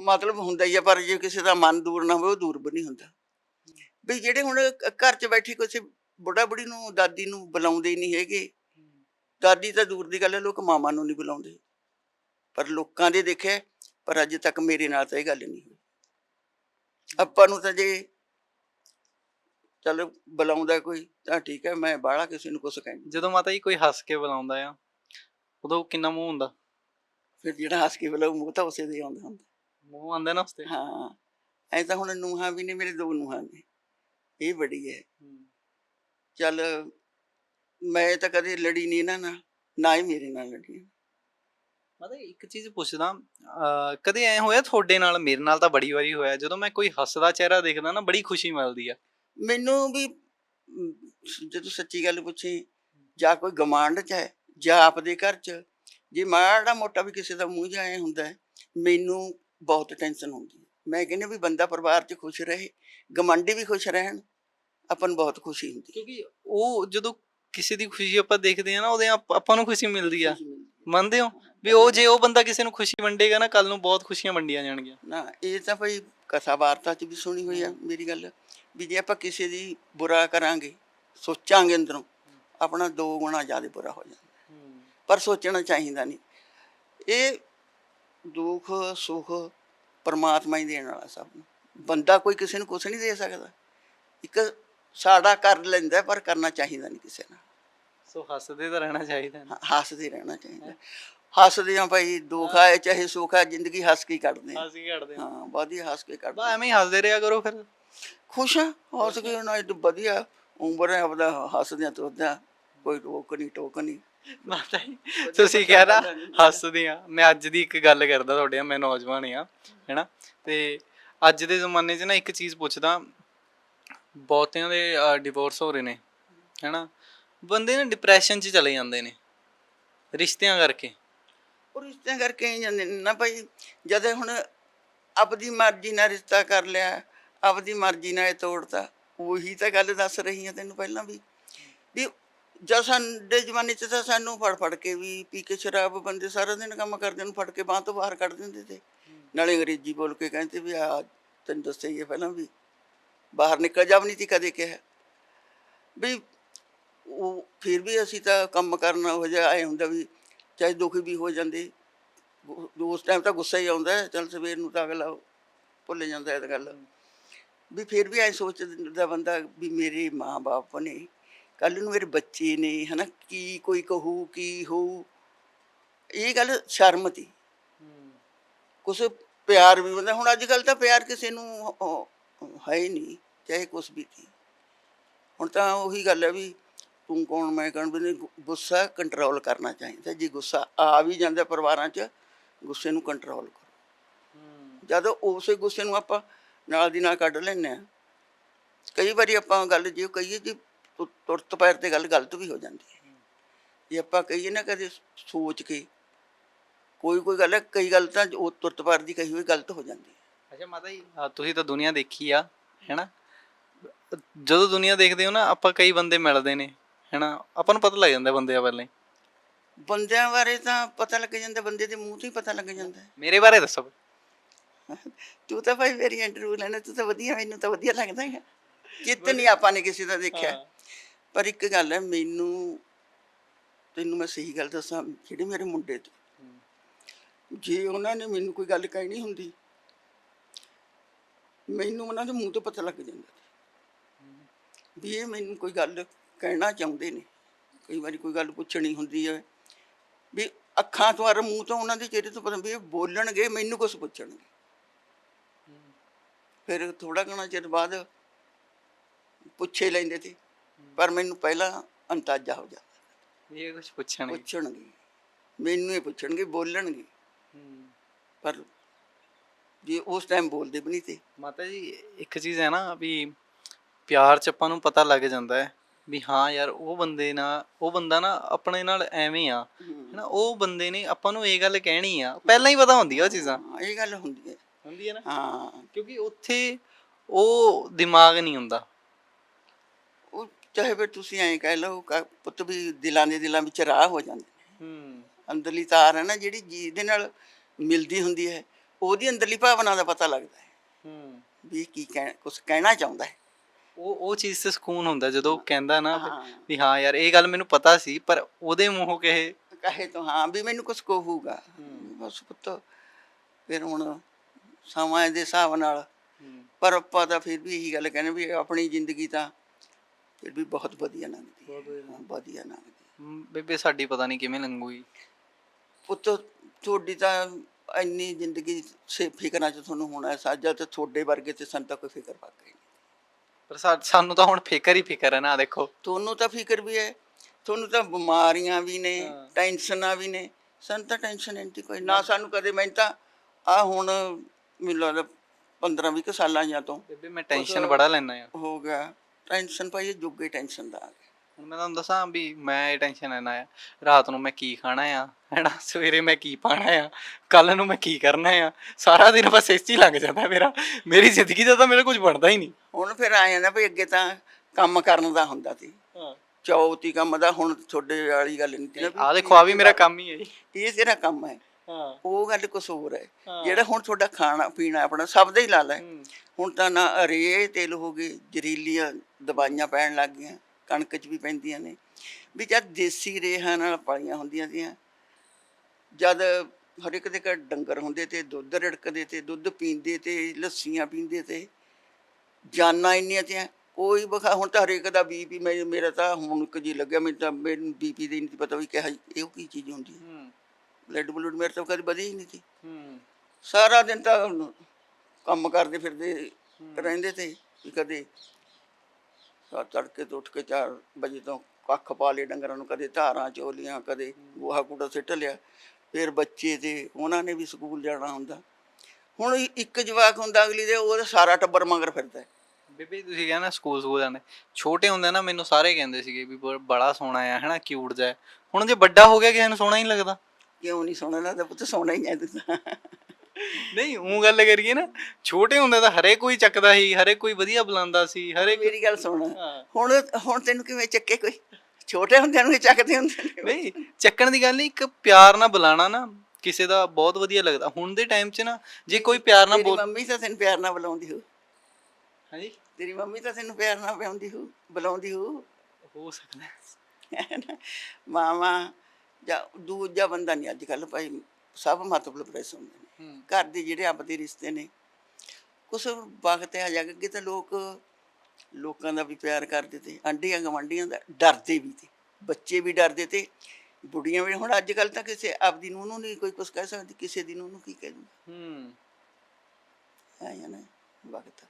ਮਤਲਬ ਹੁੰਦਾ ਹੀ ਆ ਪਰ ਜੇ ਕਿਸੇ ਦਾ ਮਨ ਦੂਰ ਨਾ ਹੋਵੇ ਉਹ ਦੂਰ ਵੀ ਨਹੀਂ ਹੁੰਦਾ। ਵੀ ਜਿਹੜੇ ਹੁਣ ਘਰ 'ਚ ਬੈਠੀ ਕਿਸੇ ਬੁੱਢਾ ਬੁੜੀ ਨੂੰ ਦਾਦੀ ਨੂੰ ਬੁਲਾਉਂਦੇ ਹੀ ਨਹੀਂ ਹੈਗੇ। ਦਾਦੀ ਤਾਂ ਦੂਰ ਦੀ ਗੱਲ ਹੈ ਲੋਕ ਮਾਮਾ ਨੂੰ ਨਹੀਂ ਬੁਲਾਉਂਦੇ। ਪਰ ਲੋਕਾਂ ਦੇ ਦੇਖਿਆ ਪਰ ਅਜੇ ਤੱਕ ਮੇਰੇ ਨਾਲ ਤਾਂ ਇਹ ਗੱਲ ਨਹੀਂ ਹੋਈ। ਆਪਾਂ ਨੂੰ ਤਾਂ ਜੇ ਚਲ ਬੁਲਾਉਂਦਾ ਕੋਈ ਤਾਂ ਠੀਕ ਹੈ ਮੈਂ ਬਾਹਲਾ ਕਿਸੇ ਨੂੰ ਕੁਛ ਕਹਿੰਦਾ। ਜਦੋਂ ਮਾਤਾ ਜੀ ਕੋਈ ਹੱਸ ਕੇ ਬੁਲਾਉਂਦਾ ਆ ਉਦੋਂ ਕਿੰਨਾ ਮੂੰਹ ਹੁੰਦਾ? ਫਿਰ ਜਿਹੜਾ ਹੱਸ ਕੇ ਬੁਲਾਉ ਮੂੰਹ ਤਾਂ ਉਸੇ ਦੇ ਆਉਂਦਾ ਹੁੰਦਾ। ਮੂੰਹ ਆਂਦਾ ਨਾ ਉਸਤੇ। ਹਾਂ ਐ ਤਾਂ ਹੁਣ ਨੂਹਾਂ ਵੀ ਨੇ ਮੇਰੇ ਦੋ ਨੂਹਾਂ ਨੇ। ਇਹ ਬੜੀ ਹੈ। ਚੱਲ ਮੈਂ ਤਾਂ ਕਦੇ ਲੜੀ ਨਹੀਂ ਇਹਨਾਂ ਨਾਲ ਨਾ ਹੀ ਮੇਰੇ ਨਾਲ ਲੜੀ ਮਤਲਬ ਇੱਕ ਚੀਜ਼ ਪੁੱਛਦਾ ਕਦੇ ਐ ਹੋਇਆ ਤੁਹਾਡੇ ਨਾਲ ਮੇਰੇ ਨਾਲ ਤਾਂ ਬੜੀ ਵਾਰੀ ਹੋਇਆ ਜਦੋਂ ਮੈਂ ਕੋਈ ਹੱਸਦਾ ਚਿਹਰਾ ਦੇਖਦਾ ਨਾ ਬੜੀ ਖੁਸ਼ੀ ਮਿਲਦੀ ਆ। ਮੈਨੂੰ ਵੀ ਜਦੋਂ ਸੱਚੀ ਗੱਲ ਪੁੱਛੀ ਜਾਂ ਕੋਈ ਗਮਾਂਡ ਚ ਹੈ ਜਾਂ ਆਪਦੇ ਘਰ ਚ ਜੇ ਮਾੜਾ ਮੋਟਾ ਵੀ ਕਿਸੇ ਦਾ ਮੂੰਹ ਜਾਏ ਹੁੰਦਾ ਮੈਨੂੰ ਬਹੁਤ ਟੈਨਸ਼ਨ ਹੁੰਦੀ ਹੈ। ਮੈਂ ਕਹਿੰਦੀ ਵੀ ਬੰਦਾ ਪਰਿਵਾਰ ਚ ਖੁਸ਼ ਰਹੇ ਗਮੰਡੀ ਵੀ ਖੁਸ਼ ਰਹਿਣ ਆਪਾਂ ਨੂੰ ਬਹੁਤ ਖੁਸ਼ੀ ਹੁੰਦੀ ਕਿਉਂਕਿ ਉਹ ਜਦੋਂ ਕਿਸੇ ਦੀ ਖੁਸ਼ੀ ਆਪਾਂ ਦੇਖਦੇ ਆ ਨਾ ਉਹਦੇ ਆਪ- ਨੂੰ ਖੁਸ਼ੀ ਮਿਲਦੀ ਆ। ਮੰਨਦੇ ਹੋ? ਵੀ ਉਹ ਜੇ ਉਹ ਬੰਦਾ ਕਿਸੇ ਨੂੰ ਖੁਸ਼ੀ ਵੰਡੇਗਾ ਨਾ ਕੱਲ ਨੂੰ ਬਹੁਤ ਖੁਸ਼ੀਆਂ ਵੰਡੀਆਂ ਜਾਣਗੀਆਂ। ਨਾ ਇਹ ਤਾਂ ਭਈ ਕਥਾ ਵਾਰਤਾ ਚ ਵੀ ਸੁਣੀ ਹੋਈ ਆ ਮੇਰੀ ਗੱਲ ਵੀ ਜੇ ਆਪਾਂ ਕਿਸੇ ਦੀ ਬੁਰਾ ਕਰਾਂਗੇ ਸੋਚਾਂਗੇ ਅੰਦਰੋਂ ਆਪਣਾ ਦੋ ਗੁਣਾ ਜ਼ਿਆਦਾ ਬੁਰਾ ਹੋ ਜਾਂਦਾ। ਪਰ ਸੋਚਣਾ ਚਾਹੀਦਾ ਨਹੀਂ। ਇਹ ਦੁੱਖ ਸੁੱਖ ਪਰਮਾਤਮਾ ਹੀ ਦੇਣ ਵਾਲਾ ਸਭ ਨੂੰ। ਬੰਦਾ ਕੋਈ ਕਿਸੇ ਨੂੰ ਕੁਝ ਨਹੀਂ ਦੇ ਸਕਦਾ। ਇੱਕ ਸਾਡਾ ਕਰ ਲੈਂਦਾ ਪਰ ਕਰਨਾ ਚਾਹੀਦਾ ਨਹੀਂ ਕਿਸੇ ਨਾਲ। ਸੋ ਹੱਸਦੇ ਤਾਂ ਰਹਿਣਾ ਚਾਹੀਦਾ ਨਾ। ਹ- ਹੱਸਦੇ ਰਹਿਣਾ ਚਾਹੀਦਾ। ਹੱਸਦੇ ਆ ਭਾਈ ਦੁੱਖ ਆਏ ਚਾਹੇ ਸੁੱਖ ਆ ਜ਼ਿੰਦਗੀ ਹੱਸ ਕੇ ਹੀ ਕੱਢਦੇ ਆ ਅਸੀਂ ਕੱਢਦੇ ਹਾਂ। ਹਾਂ ਵਧੀਆ ਹੱਸ ਕੇ ਕੱਢਦੇ ਬਾ ਐਵੇਂ ਹੀ ਹੱਸਦੇ ਰਿਹਾ ਕਰੋ ਫਿਰ। ਖੁਸ਼ ਆ ਹੱਸ ਕੇ ਉਹਨਾਂ ਇਹ ਵਧੀਆ। ਉਮਰ ਹੈ ਆਪਦਾ ਹੱਸਦੇ ਤੁਰਦੇ ਕੋਈ ਟੋਕ ਨਹੀਂ ਟੋਕ ਨਹੀਂ। ਮਾਤਾ ਜੀ ਤੁਸੀਂ ਕਹਿ ਰਾ ਹੱਸਦੇ ਆ ਮੈਂ ਅੱਜ ਦੀ ਇੱਕ ਗੱਲ ਕਰਦਾ ਤੁਹਾਡੇ ਨਾਲ ਮੈਂ ਨੌਜਵਾਨ ਆ ਹੈਨਾ? ਤੇ ਅੱਜ ਦੇ ਜ਼ਮਾਨੇ 'ਚ ਨਾ ਇੱਕ ਚੀਜ਼ ਪੁੱਛਦਾ ਬਹੁਤਿਆਂ ਦੇ ਡਿਵੋਰਸ ਹੋ ਰਹੇ ਨੇ ਹੈਨਾ? ਬੰਦੇ ਨਾ ਡਿਪਰੈਸ਼ਨ 'ਚ ਚਲੇ ਜਾਂਦੇ ਨੇ ਰਿਸ਼ਤਿਆਂ ਕਰਕੇ। ਉਹ ਰਿਸ਼ਤਿਆਂ ਕਰਕੇ ਹੀ ਜਾਂਦੇ ਨੇ ਨਾ ਭਾਈ ਜਦ ਹੁਣ ਆਪਦੀ ਮਰਜ਼ੀ ਨਾਲ ਰਿਸ਼ਤਾ ਕਰ ਲਿਆ ਆਪਦੀ ਮਰਜ਼ੀ ਨਾਲ ਇਹ ਤੋੜਤਾ ਉਹੀ ਤਾਂ ਗੱਲ ਦੱਸ ਰਹੀ ਹਾਂ ਤੈਨੂੰ ਪਹਿਲਾਂ ਵੀ। ਵੀ ਜਾਂ ਸਾਡੇ ਜ਼ਮਾਨੇ 'ਚ ਤਾਂ ਸਾਨੂੰ ਫੜ ਫੜ ਕੇ ਵੀ ਪੀ ਕੇ ਸ਼ਰਾਬ ਬੰਦੇ ਸਾਰਾ ਦਿਨ ਕੰਮ ਕਰਦੇ ਨੂੰ ਫੜ ਕੇ ਬਾਂਹ ਤੋਂ ਬਾਹਰ ਕੱਢ ਦਿੰਦੇ ਤੇ। ਨਾਲੇ ਅੰਗਰੇਜ਼ੀ ਬੋਲ ਕੇ ਕਹਿੰਦੇ ਵੀ ਆ ਤੈਨੂੰ ਦੱਸਿਆ ਹੀ ਹੈ ਪਹਿਲਾਂ ਵੀ ਬਾਹਰ ਨਿਕਲ ਜਾ ਵੀ ਨਹੀਂ ਤੀ ਕਦੇ ਕਿਹਾ। ਵੀ ਉਹ ਫਿਰ ਵੀ ਅਸੀਂ ਤਾਂ ਕੰਮ ਕਰਨਾ ਹੋ ਜਾ ਐ ਹੁੰਦਾ ਵੀ ਚਾਹੇ ਦੁਖੀ ਵੀ ਹੋ ਜਾਂਦੇ। ਉਸ ਟਾਈਮ ਤਾਂ ਗੁੱਸਾ ਹੀ ਆਉਂਦਾ ਹੈ, ਚੱਲ ਸਵੇਰ ਨੂੰ ਤਾਂ ਅਗਲਾ ਭੁੱਲ ਜਾਂਦਾ ਇਹ ਗੱਲ। ਵੀ ਫਿਰ ਵੀ ਐ ਸੋਚਦਾ ਬੰਦਾ ਵੀ ਮੇਰੇ ਮਾਂ-ਬਾਪ ਨੇ ਕੱਲ ਨੂੰ ਮੇਰੇ ਬੱਚੇ ਨੇ, ਹਨਾ, ਕੀ ਕੋਈ ਕਹੂ, ਕੀ ਹੋਊ। ਇਹ ਗੱਲ ਸ਼ਰਮ ਤੀ ਕੁਛ ਪਿਆਰ ਵੀ ਹੁੰਦਾ, ਹੁਣ ਅੱਜ ਕੱਲ ਤਾਂ ਪਿਆਰ ਕਿਸੇ ਨੂੰ ਹੈ, ਹੀ ਨਹੀਂ, ਚਾਹੇ ਕੁਛ ਵੀ ਤੀ ਹੁਣ ਤਾਂ ਉਹੀ ਗੱਲ ਹੈ ਵੀ ਤੂੰ ਕੌਣ, ਮੈਂ ਕੌਣ, ਵੀ ਗੁੱਸਾ ਕੰਟਰੋਲ ਕਰਨਾ ਚਾਹੀਦਾ। ਜੇ ਗੁੱਸਾ ਆ ਵੀ ਜਾਂਦਾ ਪਰਿਵਾਰਾਂ 'ਚ, ਗੁੱਸੇ ਨੂੰ ਕੰਟਰੋਲ ਕਰੋ। ਜਦੋਂ ਉਸੇ ਗੁੱਸੇ ਨੂੰ ਆਪਾਂ ਨਾਲ ਦੀ ਨਾਲ ਕੱਢ ਲੈਂਦੇ ਆ ਕਈ ਵਾਰੀ ਆਪਾਂ ਗੱਲ ਜੇ ਕਹੀਏ ਜੀ ਤੁਰਤ ਪੈਰ ਤੇ ਗੱਲ ਗਲਤ ਵੀ ਹੋ ਜਾਂਦੀ ਹੈ। ਜੇ ਆਪਾਂ ਕਹੀਏ ਨਾ ਕਦੇ ਸੋਚ ਕੇ ਕੋਈ ਕੋਈ ਗੱਲ ਹੈ ਕਈ ਗੱਲ ਤਾਂ ਉਹ ਤੁਰਤ ਪੈਰ ਦੀ ਕਹੀ ਹੋਈ ਗਲਤ ਹੋ ਜਾਂਦੀ ਹੈ। ਅੱਛਾ ਮਾਤਾ ਜੀ ਤੁਸੀਂ ਤਾਂ ਦੁਨੀਆ ਦੇਖੀ ਆ ਹੈਨਾ? ਜਦੋਂ ਦੁਨੀਆ ਦੇਖਦੇ ਹੋ ਨਾ ਆਪਾਂ ਕਈ ਬੰਦੇ ਮਿਲਦੇ ਨੇ ਹੈਨਾ? ਆਪਾਂ ਨੂੰ ਪਤਾ ਲੱਗ ਜਾਂਦਾ ਬੰਦੇ ਆ ਪਹਿਲਾਂ ਹੀ ਬੰਦਿਆਂ ਬਾਰੇ ਤਾਂ ਪਤਾ ਲੱਗ ਜਾਂਦਾ ਬੰਦੇ ਦੇ ਮੂੰਹ ਤੋਂ ਹੀ ਪਤਾ ਲੱਗ ਜਾਂਦਾ। ਮੇਰੇ ਬਾਰੇ ਦੱਸੋ। ਤੂੰ ਤਾਂ ਭਾਈ ਮੇਰੀ ਇੰਟਰਵਿਊ ਲੈਣਾ ਤੂੰ ਤਾਂ ਵਧੀਆ ਮੈਨੂੰ ਤਾਂ ਵਧੀਆ ਲੱਗਦਾ ਹੈ। ਕਿਤੇ ਨਹੀਂ ਆਪਾਂ ਨੇ ਕਿਸੇ ਦਾ ਦੇਖਿਆ। ਪਰ ਇੱਕ ਗੱਲ ਹੈ ਮੈਨੂੰ ਤੈਨੂੰ ਮੈਂ ਸਹੀ ਗੱਲ ਦੱਸਾਂ ਜਿਹੜੇ ਮੇਰੇ ਮੁੰਡੇ ਤੇ ਜੇ ਉਹਨਾਂ ਨੇ ਮੈਨੂੰ ਕੋਈ ਗੱਲ ਕਹਿਣੀ ਹੁੰਦੀ ਮੈਨੂੰ ਉਹਨਾਂ ਦੇ ਮੂੰਹ ਤੋਂ ਪਤਾ ਲੱਗ ਜਾਂਦਾ ਵੀ ਇਹ ਮੈਨੂੰ ਕੋਈ ਗੱਲ ਕਹਿਣਾ ਚਾਹੁੰਦੇ ਨੇ। ਕਈ ਵਾਰੀ ਕੋਈ ਗੱਲ ਪੁੱਛਣੀ ਹੁੰਦੀ ਹੈ ਵੀ ਅੱਖਾਂ ਤੋਂ ਔਰ ਮੂੰਹ ਤੋਂ ਉਹਨਾਂ ਦੇ ਚਿਹਰੇ ਤੋਂ ਪਤਾ ਵੀ ਇਹ ਬੋਲਣਗੇ ਮੈਨੂੰ ਕੁਝ ਪੁੱਛਣਗੇ। ਫਿਰ ਥੋੜਾ ਘਣਾ ਚਿਰ ਬਾਅਦ ਪੁੱਛੇ ਲੈਂਦੇ ਸੀ ਪਰ ਮੈਨੂੰ ਪਹਿਲਾਂ ਅੰਦਾਜ਼ਾ ਹੋ ਜਾਂਦਾ। ਇਹ ਕੁਝ ਪੁੱਛਣ ਪੁੱਛਣਗੇ। ਮੈਨੂੰ ਹੀ ਪੁੱਛਣਗੇ ਬੋਲਣਗੇ। ਪਰ ਜੇ ਉਸ ਟਾਈਮ ਬੋਲਦੇ ਵੀ ਨਹੀਂ ਤੇ ਮਾਤਾ ਜੀ ਇੱਕ ਚੀਜ਼ ਹੈ ਨਾ ਵੀ ਪਿਆਰ ਚ ਆਪਾਂ ਨੂੰ ਪਤਾ ਲੱਗ ਜਾਂਦਾ ਹੈ ਵੀ ਹਾਂ ਯਾਰ ਉਹ ਬੰਦੇ ਨਾਲ ਉਹ ਬੰਦਾ ਨਾ ਆਪਣੇ ਨਾਲ ਐਵੇਂ ਆ। ਹੈਨਾ ਉਹ ਬੰਦੇ ਨੇ ਆਪਾਂ ਨੂੰ ਇਹ ਗੱਲ ਕਹਿਣੀ ਆ। ਪਹਿਲਾਂ ਹੀ ਪਤਾ ਹੁੰਦੀ ਆ ਉਹ ਚੀਜ਼ਾਂ। ਇਹ ਗੱਲ ਹੁੰਦੀ ਹੈ। ਹੁੰਦੀ ਹੈ ਨਾ? ਹਾਂ। ਕਿਉਂਕਿ ਉੱਥੇ ਉਹ ਦਿਮਾਗ ਨਹੀਂ ਹੁੰਦਾ। ਚਾਹੇ ਫਿਰ ਤੁਸੀਂ ਐਂ ਕਹਿ ਲਓ ਕਿ ਪੁੱਤ ਵੀ ਦਿਲਾਂ ਦੇ ਦਿਲਾਂ ਵਿੱਚ ਰਾਹ ਹੋ ਜਾਂਦੇ ਹੂੰ। ਅੰਦਰਲੀ ਤਾਰ ਹੈ ਨਾ ਜਿਹੜੀ ਜਿਹਦੇ ਨਾਲ ਮਿਲਦੀ ਹੁੰਦੀ ਹੈ ਉਹਦੀ ਅੰਦਰਲੀ ਭਾਵਨਾ ਦਾ ਪਤਾ ਲੱਗਦਾ ਹੈ। ਹੂੰ। ਵੀ ਇਹ ਕੀ ਕਹਿ ਕੁਝ ਕਹਿਣਾ ਚਾਹੁੰਦਾ ਹੈ। ਉਹ ਉਹ ਚੀਜ਼ ਤੇ ਸਕੂਨ ਹੁੰਦਾ ਜਦੋਂ ਕਹਿੰਦਾ ਨਾ ਵੀ- ਹਾਂ। ਵੀ ਹਾਂ ਯਾਰ ਇਹ ਗੱਲ ਮੈਨੂੰ ਪਤਾ ਸੀ ਪਰ ਉਹਦੇ ਮੂੰਹੋਂ ਕਹੇ। ਕਹੇ ਤਾਂ ਹਾਂ ਵੀ ਮੈਨੂੰ ਕੁਝ ਕਹੂਗਾ। ਬਸ ਪੁੱਤ ਫਿਰ ਹੁਣ ਸਮਾਂ ਦੇ ਹਿਸਾਬ ਨਾਲ। ਪਰ ਆਪਾਂ ਤਾਂ ਫਿਰ ਵੀ ਇਹੀ ਗੱਲ ਕਹਿੰਦੇ ਵੀ ਆਪਣੀ ਜ਼ਿੰਦਗੀ ਤਾਂ ਫਿਰ ਵੀ ਬਹੁਤ ਵਧੀਆ ਲੰਘਦੀ ਹੈ। ਹਾਂ, ਵਧੀਆ ਲੰਘਦੀ ਹੈ। ਮ, ਬੇਬੇ ਸਾਡੀ ਪਤਾ ਨਹੀਂ ਕਿਵੇਂ ਲੰਘੂਗੀ। ਪੁੱਤ ਤੁਹਾਡੀ ਤਾਂ ਇੰਨੀ ਜ਼ਿੰਦਗੀ ਸੇ ਫਿਕਰਾਂ ਚ ਤੁਹਾਨੂੰ ਹੋਣਾ ਹੈ ਸਾਜਾ ਤੇ ਤੁਹਾਡੇ ਵਰਗੇ ਤੇ ਸਾਨੂੰ ਤਾਂ ਕੋਈ ਫਿਕਰ ਵਾਕਈ ਨਹੀਂ। ਪਰ ਸਾ- ਸਾਨੂੰ ਤਾਂ ਹੁਣ ਫਿਕਰ ਹੀ ਫਿਕਰ ਹੈ ਨਾ ਦੇਖੋ। ਤੁਹਾਨੂੰ ਤਾਂ ਫਿਕਰ ਵੀ ਹੈ ਤੁਹਾਨੂੰ ਤਾਂ ਬਿਮਾਰੀਆਂ ਵੀ ਨੇ ਹਾਂ। ਟੈਨਸ਼ਨਾਂ ਵੀ ਨੇ ਸਾਨੂੰ ਤਾਂ ਟੈਨਸ਼ਨ ਨਹੀਂ ਕੋਈ। ਨਾ ਸਾਨੂੰ ਕਦੇ ਮੈਂ ਤਾਂ ਆ ਹੁਣ ਮੈਨੂੰ ਲੱਗਦਾ 15 20 ਸਾਲਾਂ ਜਾਂ ਤੋਂ ਬੇਬੇ ਮੈਂ ਟੈਨਸ਼ਨ ਬੜਾ ਲੈਣਾ ਆ ਹੋ ਗਿਆ। ਟੈਨਸ਼ਨ ਭਾਈ ਇਹ ਜੁੱਗੇ ਟੈਨਸ਼ਨ ਦਾ ਆ ਗਿਆ। ਹੁਣ ਮੈਂ ਤੁਹਾਨੂੰ ਦੱਸਾਂ ਵੀ ਮੈਂ ਇਹ ਟੈਨਸ਼ਨ ਲੈਣਾ ਆ। ਰਾਤ ਨੂੰ ਮੈਂ ਕੀ ਖਾਣਾ ਆ ਹੈਨਾ? ਸਵੇਰੇ ਮੈਂ ਕੀ ਪਾਣਾ ਆ ਕੱਲ ਨੂੰ ਮੈਂ ਕੀ ਕਰਨਾ ਆ। ਸਾਰਾ ਦਿਨ ਬਸ ਇਸ 'ਚ ਹੀ ਲੱਗ ਜਾਂਦਾ ਮੇਰਾ। ਮੇਰੀ ਜ਼ਿੰਦਗੀ ਦਾ ਤਾਂ ਮੇਰੇ ਕੁਝ ਬਣਦਾ ਹੀ ਨਹੀਂ। ਹੁਣ ਫਿਰ ਆ ਜਾਂਦਾ ਵੀ ਅੱਗੇ ਤਾਂ ਕੰਮ ਕਰਨ ਦਾ ਹੁੰਦਾ ਸੀ। ਚੌਥੀ ਕੰਮ ਦਾ ਹੁਣ ਤੁਹਾਡੇ ਵਾਲੀ ਗੱਲ ਨਹੀਂ ਆ ਦੇਖੋ ਆ ਵੀ ਮੇਰਾ ਕੰਮ ਹੀ ਹੈ ਜੀ। ਇਹ ਤੇਰਾ ਕੰਮ ਹਾਂ। ਉਹ ਗੱਲ ਕੁਝ ਹੋਰ ਹੈ। ਜਿਹੜਾ ਹੁਣ ਤੁਹਾਡਾ ਖਾਣਾ ਪੀਣਾ ਆਪਣਾ ਸਭ ਦਾ ਹੀ ਲਾ ਲੈ। ਹੂੰ। ਹੁਣ ਤਾਂ ਨਾ ਰੇ ਤੇਲ ਹੋ ਗਏ ਜ਼ਰੀਲੀਆਂ ਦਵਾਈਆਂ ਪੈਣ ਲੱਗ ਗਈਆਂ ਕਣਕ 'ਚ ਵੀ ਪੈਂਦੀਆਂ ਨੇ। ਵੀ ਜਦ ਦੇਸੀ ਰੇਹਾਂ ਨਾਲ ਪਾਲੀਆਂ ਹੁੰਦੀਆਂ ਸੀਆਂ ਜਦ ਹਰ ਇੱਕ ਦੇ ਘਰ ਡੰਗਰ ਹੁੰਦੇ ਤੇ ਦੁੱਧ ਰੜਕਦੇ ਤੇ ਦੁੱਧ ਪੀਂਦੇ ਤੇ ਲੱਸੀਆਂ ਪੀਂਦੇ ਤੇ ਜਾਨਾਂ ਇੰਨੀਆਂ ਤੇ ਕੋਈ ਬਖਾ ਹੁਣ ਤਾਂ ਹਰੇਕ ਦਾ ਬੀਪੀ ਮੇਰਾ ਤਾਂ ਹੁਣ ਇੱਕ ਜੀ ਲੱਗਿਆ ਮੈਨੂੰ ਤਾਂ ਬੀਪੀ ਦੇ ਨਹੀਂ ਪਤਾ ਵੀ ਕਿਹਾ ਇਹ ਕੀ ਚੀਜ਼ ਹੁੰਦੀ ਹੂੰ। ਬਲੱਡ ਬਲੂਡ ਮੇਰੇ ਤਾਂ ਕਦੇ ਵਧੀ ਹੀ ਨਹੀਂ ਸੀ। ਹੂੰ। ਸਾਰਾ ਦਿਨ ਤਾਂ ਕੰਮ ਕਰਦੇ ਫਿਰਦੇ ਰਹਿੰਦੇ ਤੇ ਵੀ ਕਦੇ ਸਾ ਤੜਕੇ ਤੋਂ ਉੱਠ ਕੇ 4 ਵਜੇ ਤੋਂ ਕੱਖ ਪਾ ਲਏ ਡੰਗਰਾਂ ਨੂੰ ਕਦੇ ਧਾਰਾਂ ਚੋਲੀਆਂ ਕਦੇ ਗੋਹਾ ਕੂੜਾ ਸਿੱਟ ਲਿਆ ਫਿਰ ਬੱਚੇ ਤੇ ਉਹਨਾਂ ਨੇ ਵੀ ਸਕੂਲ ਜਾਣਾ ਹੁੰਦਾ। ਹੁਣ ਇੱਕ ਜਵਾਕ ਹੁੰਦਾ ਅਗਲੀ ਦੇ ਉਹਦਾ ਸਾਰਾ ਟੱਬਰ ਮਗਰ ਫਿਰਦਾ। ਹੈ। ਬੇਬੇ ਤੁਸੀਂ ਕਹਿੰਦਾ ਸਕੂਲ ਸਕੂਲ ਜਾਂਦੇ। ਛੋਟੇ ਹੁੰਦੇ ਨਾ ਮੈਨੂੰ ਸਾਰੇ ਕਹਿੰਦੇ ਸੀਗੇ ਵੀ ਬੜਾ ਸੋਹਣਾ ਆ ਹੈਨਾ ਕਿਊਟ ਜਿਹਾ। ਹੁਣ ਜੇ ਵੱਡਾ ਹੋ ਗਿਆ ਕਿਸੇ ਨੂੰ ਸੋਹਣਾ ਹੀ ਨਹੀਂ ਲੱਗਦਾ। ਕਿਉਂ ਨਹੀਂ ਸੋਹਣਾ ਲੱਗਦਾ ਪੁੱਤ ਸੋਹਣਾ ਹੀ ਹੈ ਤੂੰ ਤਾਂ। ਨਹੀਂ ਉਹ ਗੱਲ ਕਰੀਏ ਨਾ ਛੋਟੇ ਹੁੰਦੇ ਤਾਂ ਹਰੇ ਕੋਈ ਚੱਕਦਾ ਸੀ ਹਰੇ ਕੋਈ ਵਧੀਆ ਬੁਲਾਉਂਦਾ ਸੀ ਹਰੇ ਮੇਰੀ ਗੱਲ ਸੁਣ। ਹਾਂ। ਹੁਣ ਹੁਣ ਤੈਨੂੰ ਕਿਵੇਂ ਚੱਕੇ ਕੋਈ? ਛੋਟੇ ਹੁੰਦਿਆਂ ਨੂੰ ਹੀ ਚੱਕਦੇ ਹੁੰਦੇ ਨੇ। ਨਹੀਂ ਚੱਕਣ ਦੀ ਗੱਲ ਨਹੀਂ ਇੱਕ ਪਿਆਰ ਨਾਲ ਬੁਲਾਣਾ ਨਾ ਕਿਸੇ ਦਾ ਬਹੁਤ ਵਧੀਆ ਲੱਗਦਾ। ਹੁਣ ਦੇ ਟਾਈਮ 'ਚ ਨਾ ਜੇ ਕੋਈ ਪਿਆਰ ਨਾਲ ਤੇਰੀ ਬੋਲ ਮੰਮੀ ਤਾਂ ਤੈਨੂੰ ਪਿਆਰ ਨਾਲ ਬੁਲਾਉਂਦੀ ਹੋ ਹਾਂਜੀ? ਤੇਰੀ ਮੰਮੀ ਤਾਂ ਤੈਨੂੰ ਪਿਆਰ ਨਾਲ ਪਿਆਉਂਦੀ ਹੋ ਬੁਲਾਉਂਦੀ ਹੋ ਹੋ ਸਕਦਾ। ਹੈ। ਜਾਂ ਦੂਜਾ ਬੰਦਾ ਨਹੀਂ ਅੱਜ ਕੱਲ ਭਾਈ ਸਭ ਮਤਲਬ ਪ੍ਰੈਸ ਹੁੰਦੇ ਨੇ। ਘਰ ਦੇ ਜਿਹੜੇ ਆਪਦੇ ਰਿਸ਼ਤੇ ਨੇ ਕੁਛ ਵਕਤ ਆ ਜਾ ਕੇ ਤਾਂ ਲੋਕ ਲੋਕਾਂ ਦਾ ਵੀ ਪਿਆਰ ਕਰਦੇ ਤੇ ਆਂਢੀਆਂ ਗਵਾਂਢੀਆਂ ਦਾ ਡਰਦੇ ਵੀ ਤੇ ਬੱਚੇ ਵੀ ਡਰਦੇ ਤੇ ਬੁੜੀਆਂ ਵੀ ਹੁਣ ਅੱਜ ਕੱਲ ਤਾਂ ਕਿਸੇ ਆਪਦੀ ਨੂੰ ਨੂੰ ਨਹੀਂ ਕੋਈ ਕੁਛ ਕਹਿ ਸਕਦੀ ਕਿਸੇ ਦੀ ਨੂੰ ਨੂੰ ਕੀ ਕਹਿ ਦੂੰਗਾ? ਹੂੰ। ਆਇਆ ਨਾ ਵਕਤ।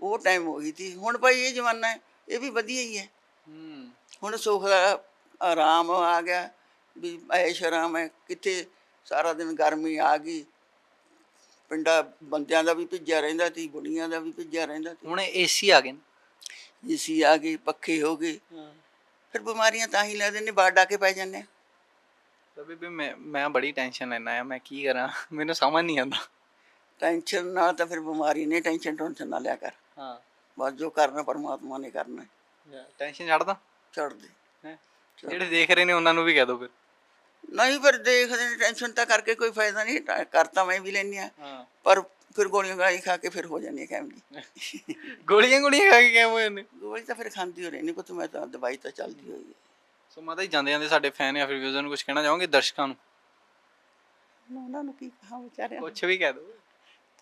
ਉਹ ਟਾਈਮ ਹੋਈ ਸੀ। ਹੁਣ ਭਾਈ ਇਹ ਜ਼ਮਾਨਾ ਹੈ ਇਹ ਵੀ ਵਧੀਆ ਹੀ ਹੈ। ਹੂੰ। ਹੁਣ ਸੁੱਖ ਦਾ ਆਰਾਮ ਆ ਗਿਆ। ਵੀ ਐਸ਼ ਆਰਾਮ ਹੈ ਕਿੱਥੇ ਸਾਰਾ ਦਿਨ ਗਰਮੀ ਆ ਗਈ। ਪਿੰਡਾਂ ਬੰਦਿਆਂ ਦਾ ਵੀ ਭਿੱਜਿਆ ਰਹਿੰਦਾ ਸੀ ਬੁੜੀਆਂ ਦਾ ਵੀ ਭਿੱਜਿਆ ਰਹਿੰਦਾ ਸੀ। ਹੁਣ ਏਸੀ ਆ ਗਏ ਨੇ? ਏਸੀ ਆ ਗਈ ਪੱਖੇ ਹੋ ਗਏ। ਫਿਰ ਬਿਮਾਰੀਆਂ ਤਾਂ ਹੀ ਲੱਗਦੇ ਨੇ ਬਾਹਰ ਡਾ ਕੇ ਪੈ ਜਾਂਦੇ ਆ। ਤਾਂ ਬੀਬੀ ਮੈਂ ਮੈਂ ਬੜੀ ਟੈਨਸ਼ਨ ਲੈਣਾ ਆ ਮੈਂ ਕੀ ਕਰਾਂ? ਮੈਨੂੰ ਸਮਝ ਨਹੀਂ ਆਉਂਦਾ। ਟੈਨਸ਼ਨ ਨਾਲ ਤਾਂ ਫਿਰ ਬਿਮਾਰੀ ਨੇ ਟੈਨਸ਼ਨ ਟੈਨਸ਼ਨ ਨਾ ਲਿਆ ਕਰ। ਹਾਂ। ਬਸ ਜੋ ਕਰਨਾ ਪਰਮਾਤਮਾ ਨੇ ਕਰਨਾ। ਟੈਨਸ਼ਨ ਛੱਡਦਾ ਛੱਡ ਦੇ। ਹੈ? ਜਿਹੜੇ ਦੇਖ ਰਹੇ ਨੇ ਉਹਨਾਂ ਨੂੰ ਵੀ ਕਹਿ ਦੋ ਫਿਰ। ਨਹੀਂ ਫਿਰ ਦੇਖਦੇ ਨੇ ਟੈਨਸ਼ਨ ਤਾਂ ਕਰਕੇ ਕੋਈ ਫਾਇਦਾ ਨਹੀਂ ਟ- ਕਰ ਤਾਂ ਮੈਂ ਵੀ ਲੈਂਦੀ ਆ ਹਾਂ। ਪਰ ਫਿਰ ਗੋਲੀਆਂ ਗਾਲੀ ਖਾ ਕੇ ਫਿਰ ਹੋ ਜਾਂਦੀ ਹੈ ਕੈਮਰੀ ਗੋਲੀਆਂ ਗੋਲੀਆਂ ਖਾ ਕੇ ਕਿਵੇਂ ਹੋਏ ਨੇ ਗੋਲੀ ਤਾਂ ਫਿਰ ਖਾਂਦੀ ਹੋ ਰਹਿੰਦੀ ਪੁੱਤ ਮੈਂ ਤਾਂ ਦਵਾਈ ਤਾਂ ਚੱਲਦੀ ਹੋਈ ਹੈ। ਸੋ ਮਾਤਾ ਜੀ ਜਾਂਦੇ ਜਾਂਦੇ ਸਾਡੇ ਫੈਨ ਜਾਂ ਫਿਰ ਵਿਊਜ਼ਰ ਨੂੰ ਕੁਝ ਕਹਿਣਾ ਚਾਹੋਗੇ ਦਰਸ਼ਕਾਂ ਨੂੰ? ਮੈਂ ਉਹਨਾਂ ਨੂੰ ਕੀ ਕਹਾਂ ਵਿਚਾਰਿਆਂ ਨੂੰ? ਕੁਝ ਵੀ ਕਹਿ ਦੋ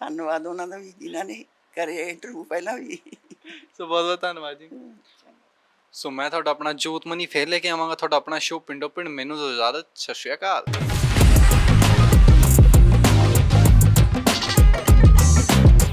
ਧੰਨਵਾਦ ਉਹਨਾਂ ਦਾ ਵੀ ਜਿਨ੍ਹਾਂ ਨੇ ਕਰੇ ਇੰਟਰਵਿਊ ਪਹਿਲਾਂ ਵੀ। ਸੋ ਬਹੁਤ ਬਹੁਤ ਧੰਨਵਾਦ ਜੀ। ਸੋ ਮੈਂ ਤੁਹਾਡਾ ਆਪਣਾ ਜੋਤਮਨੀ ਫੇਰ ਲੈ ਕੇ ਆਵਾਂਗਾ, ਤੁਹਾਡਾ ਆਪਣਾ ਸ਼ੋਅ ਪਿੰਡੋ ਪਿੰਡ ਮੈਨੂੰ ਦਿਓ ਇਜਾਜ਼ਤ ਸਤਿ ਸ਼੍ਰੀ ਅਕਾਲ।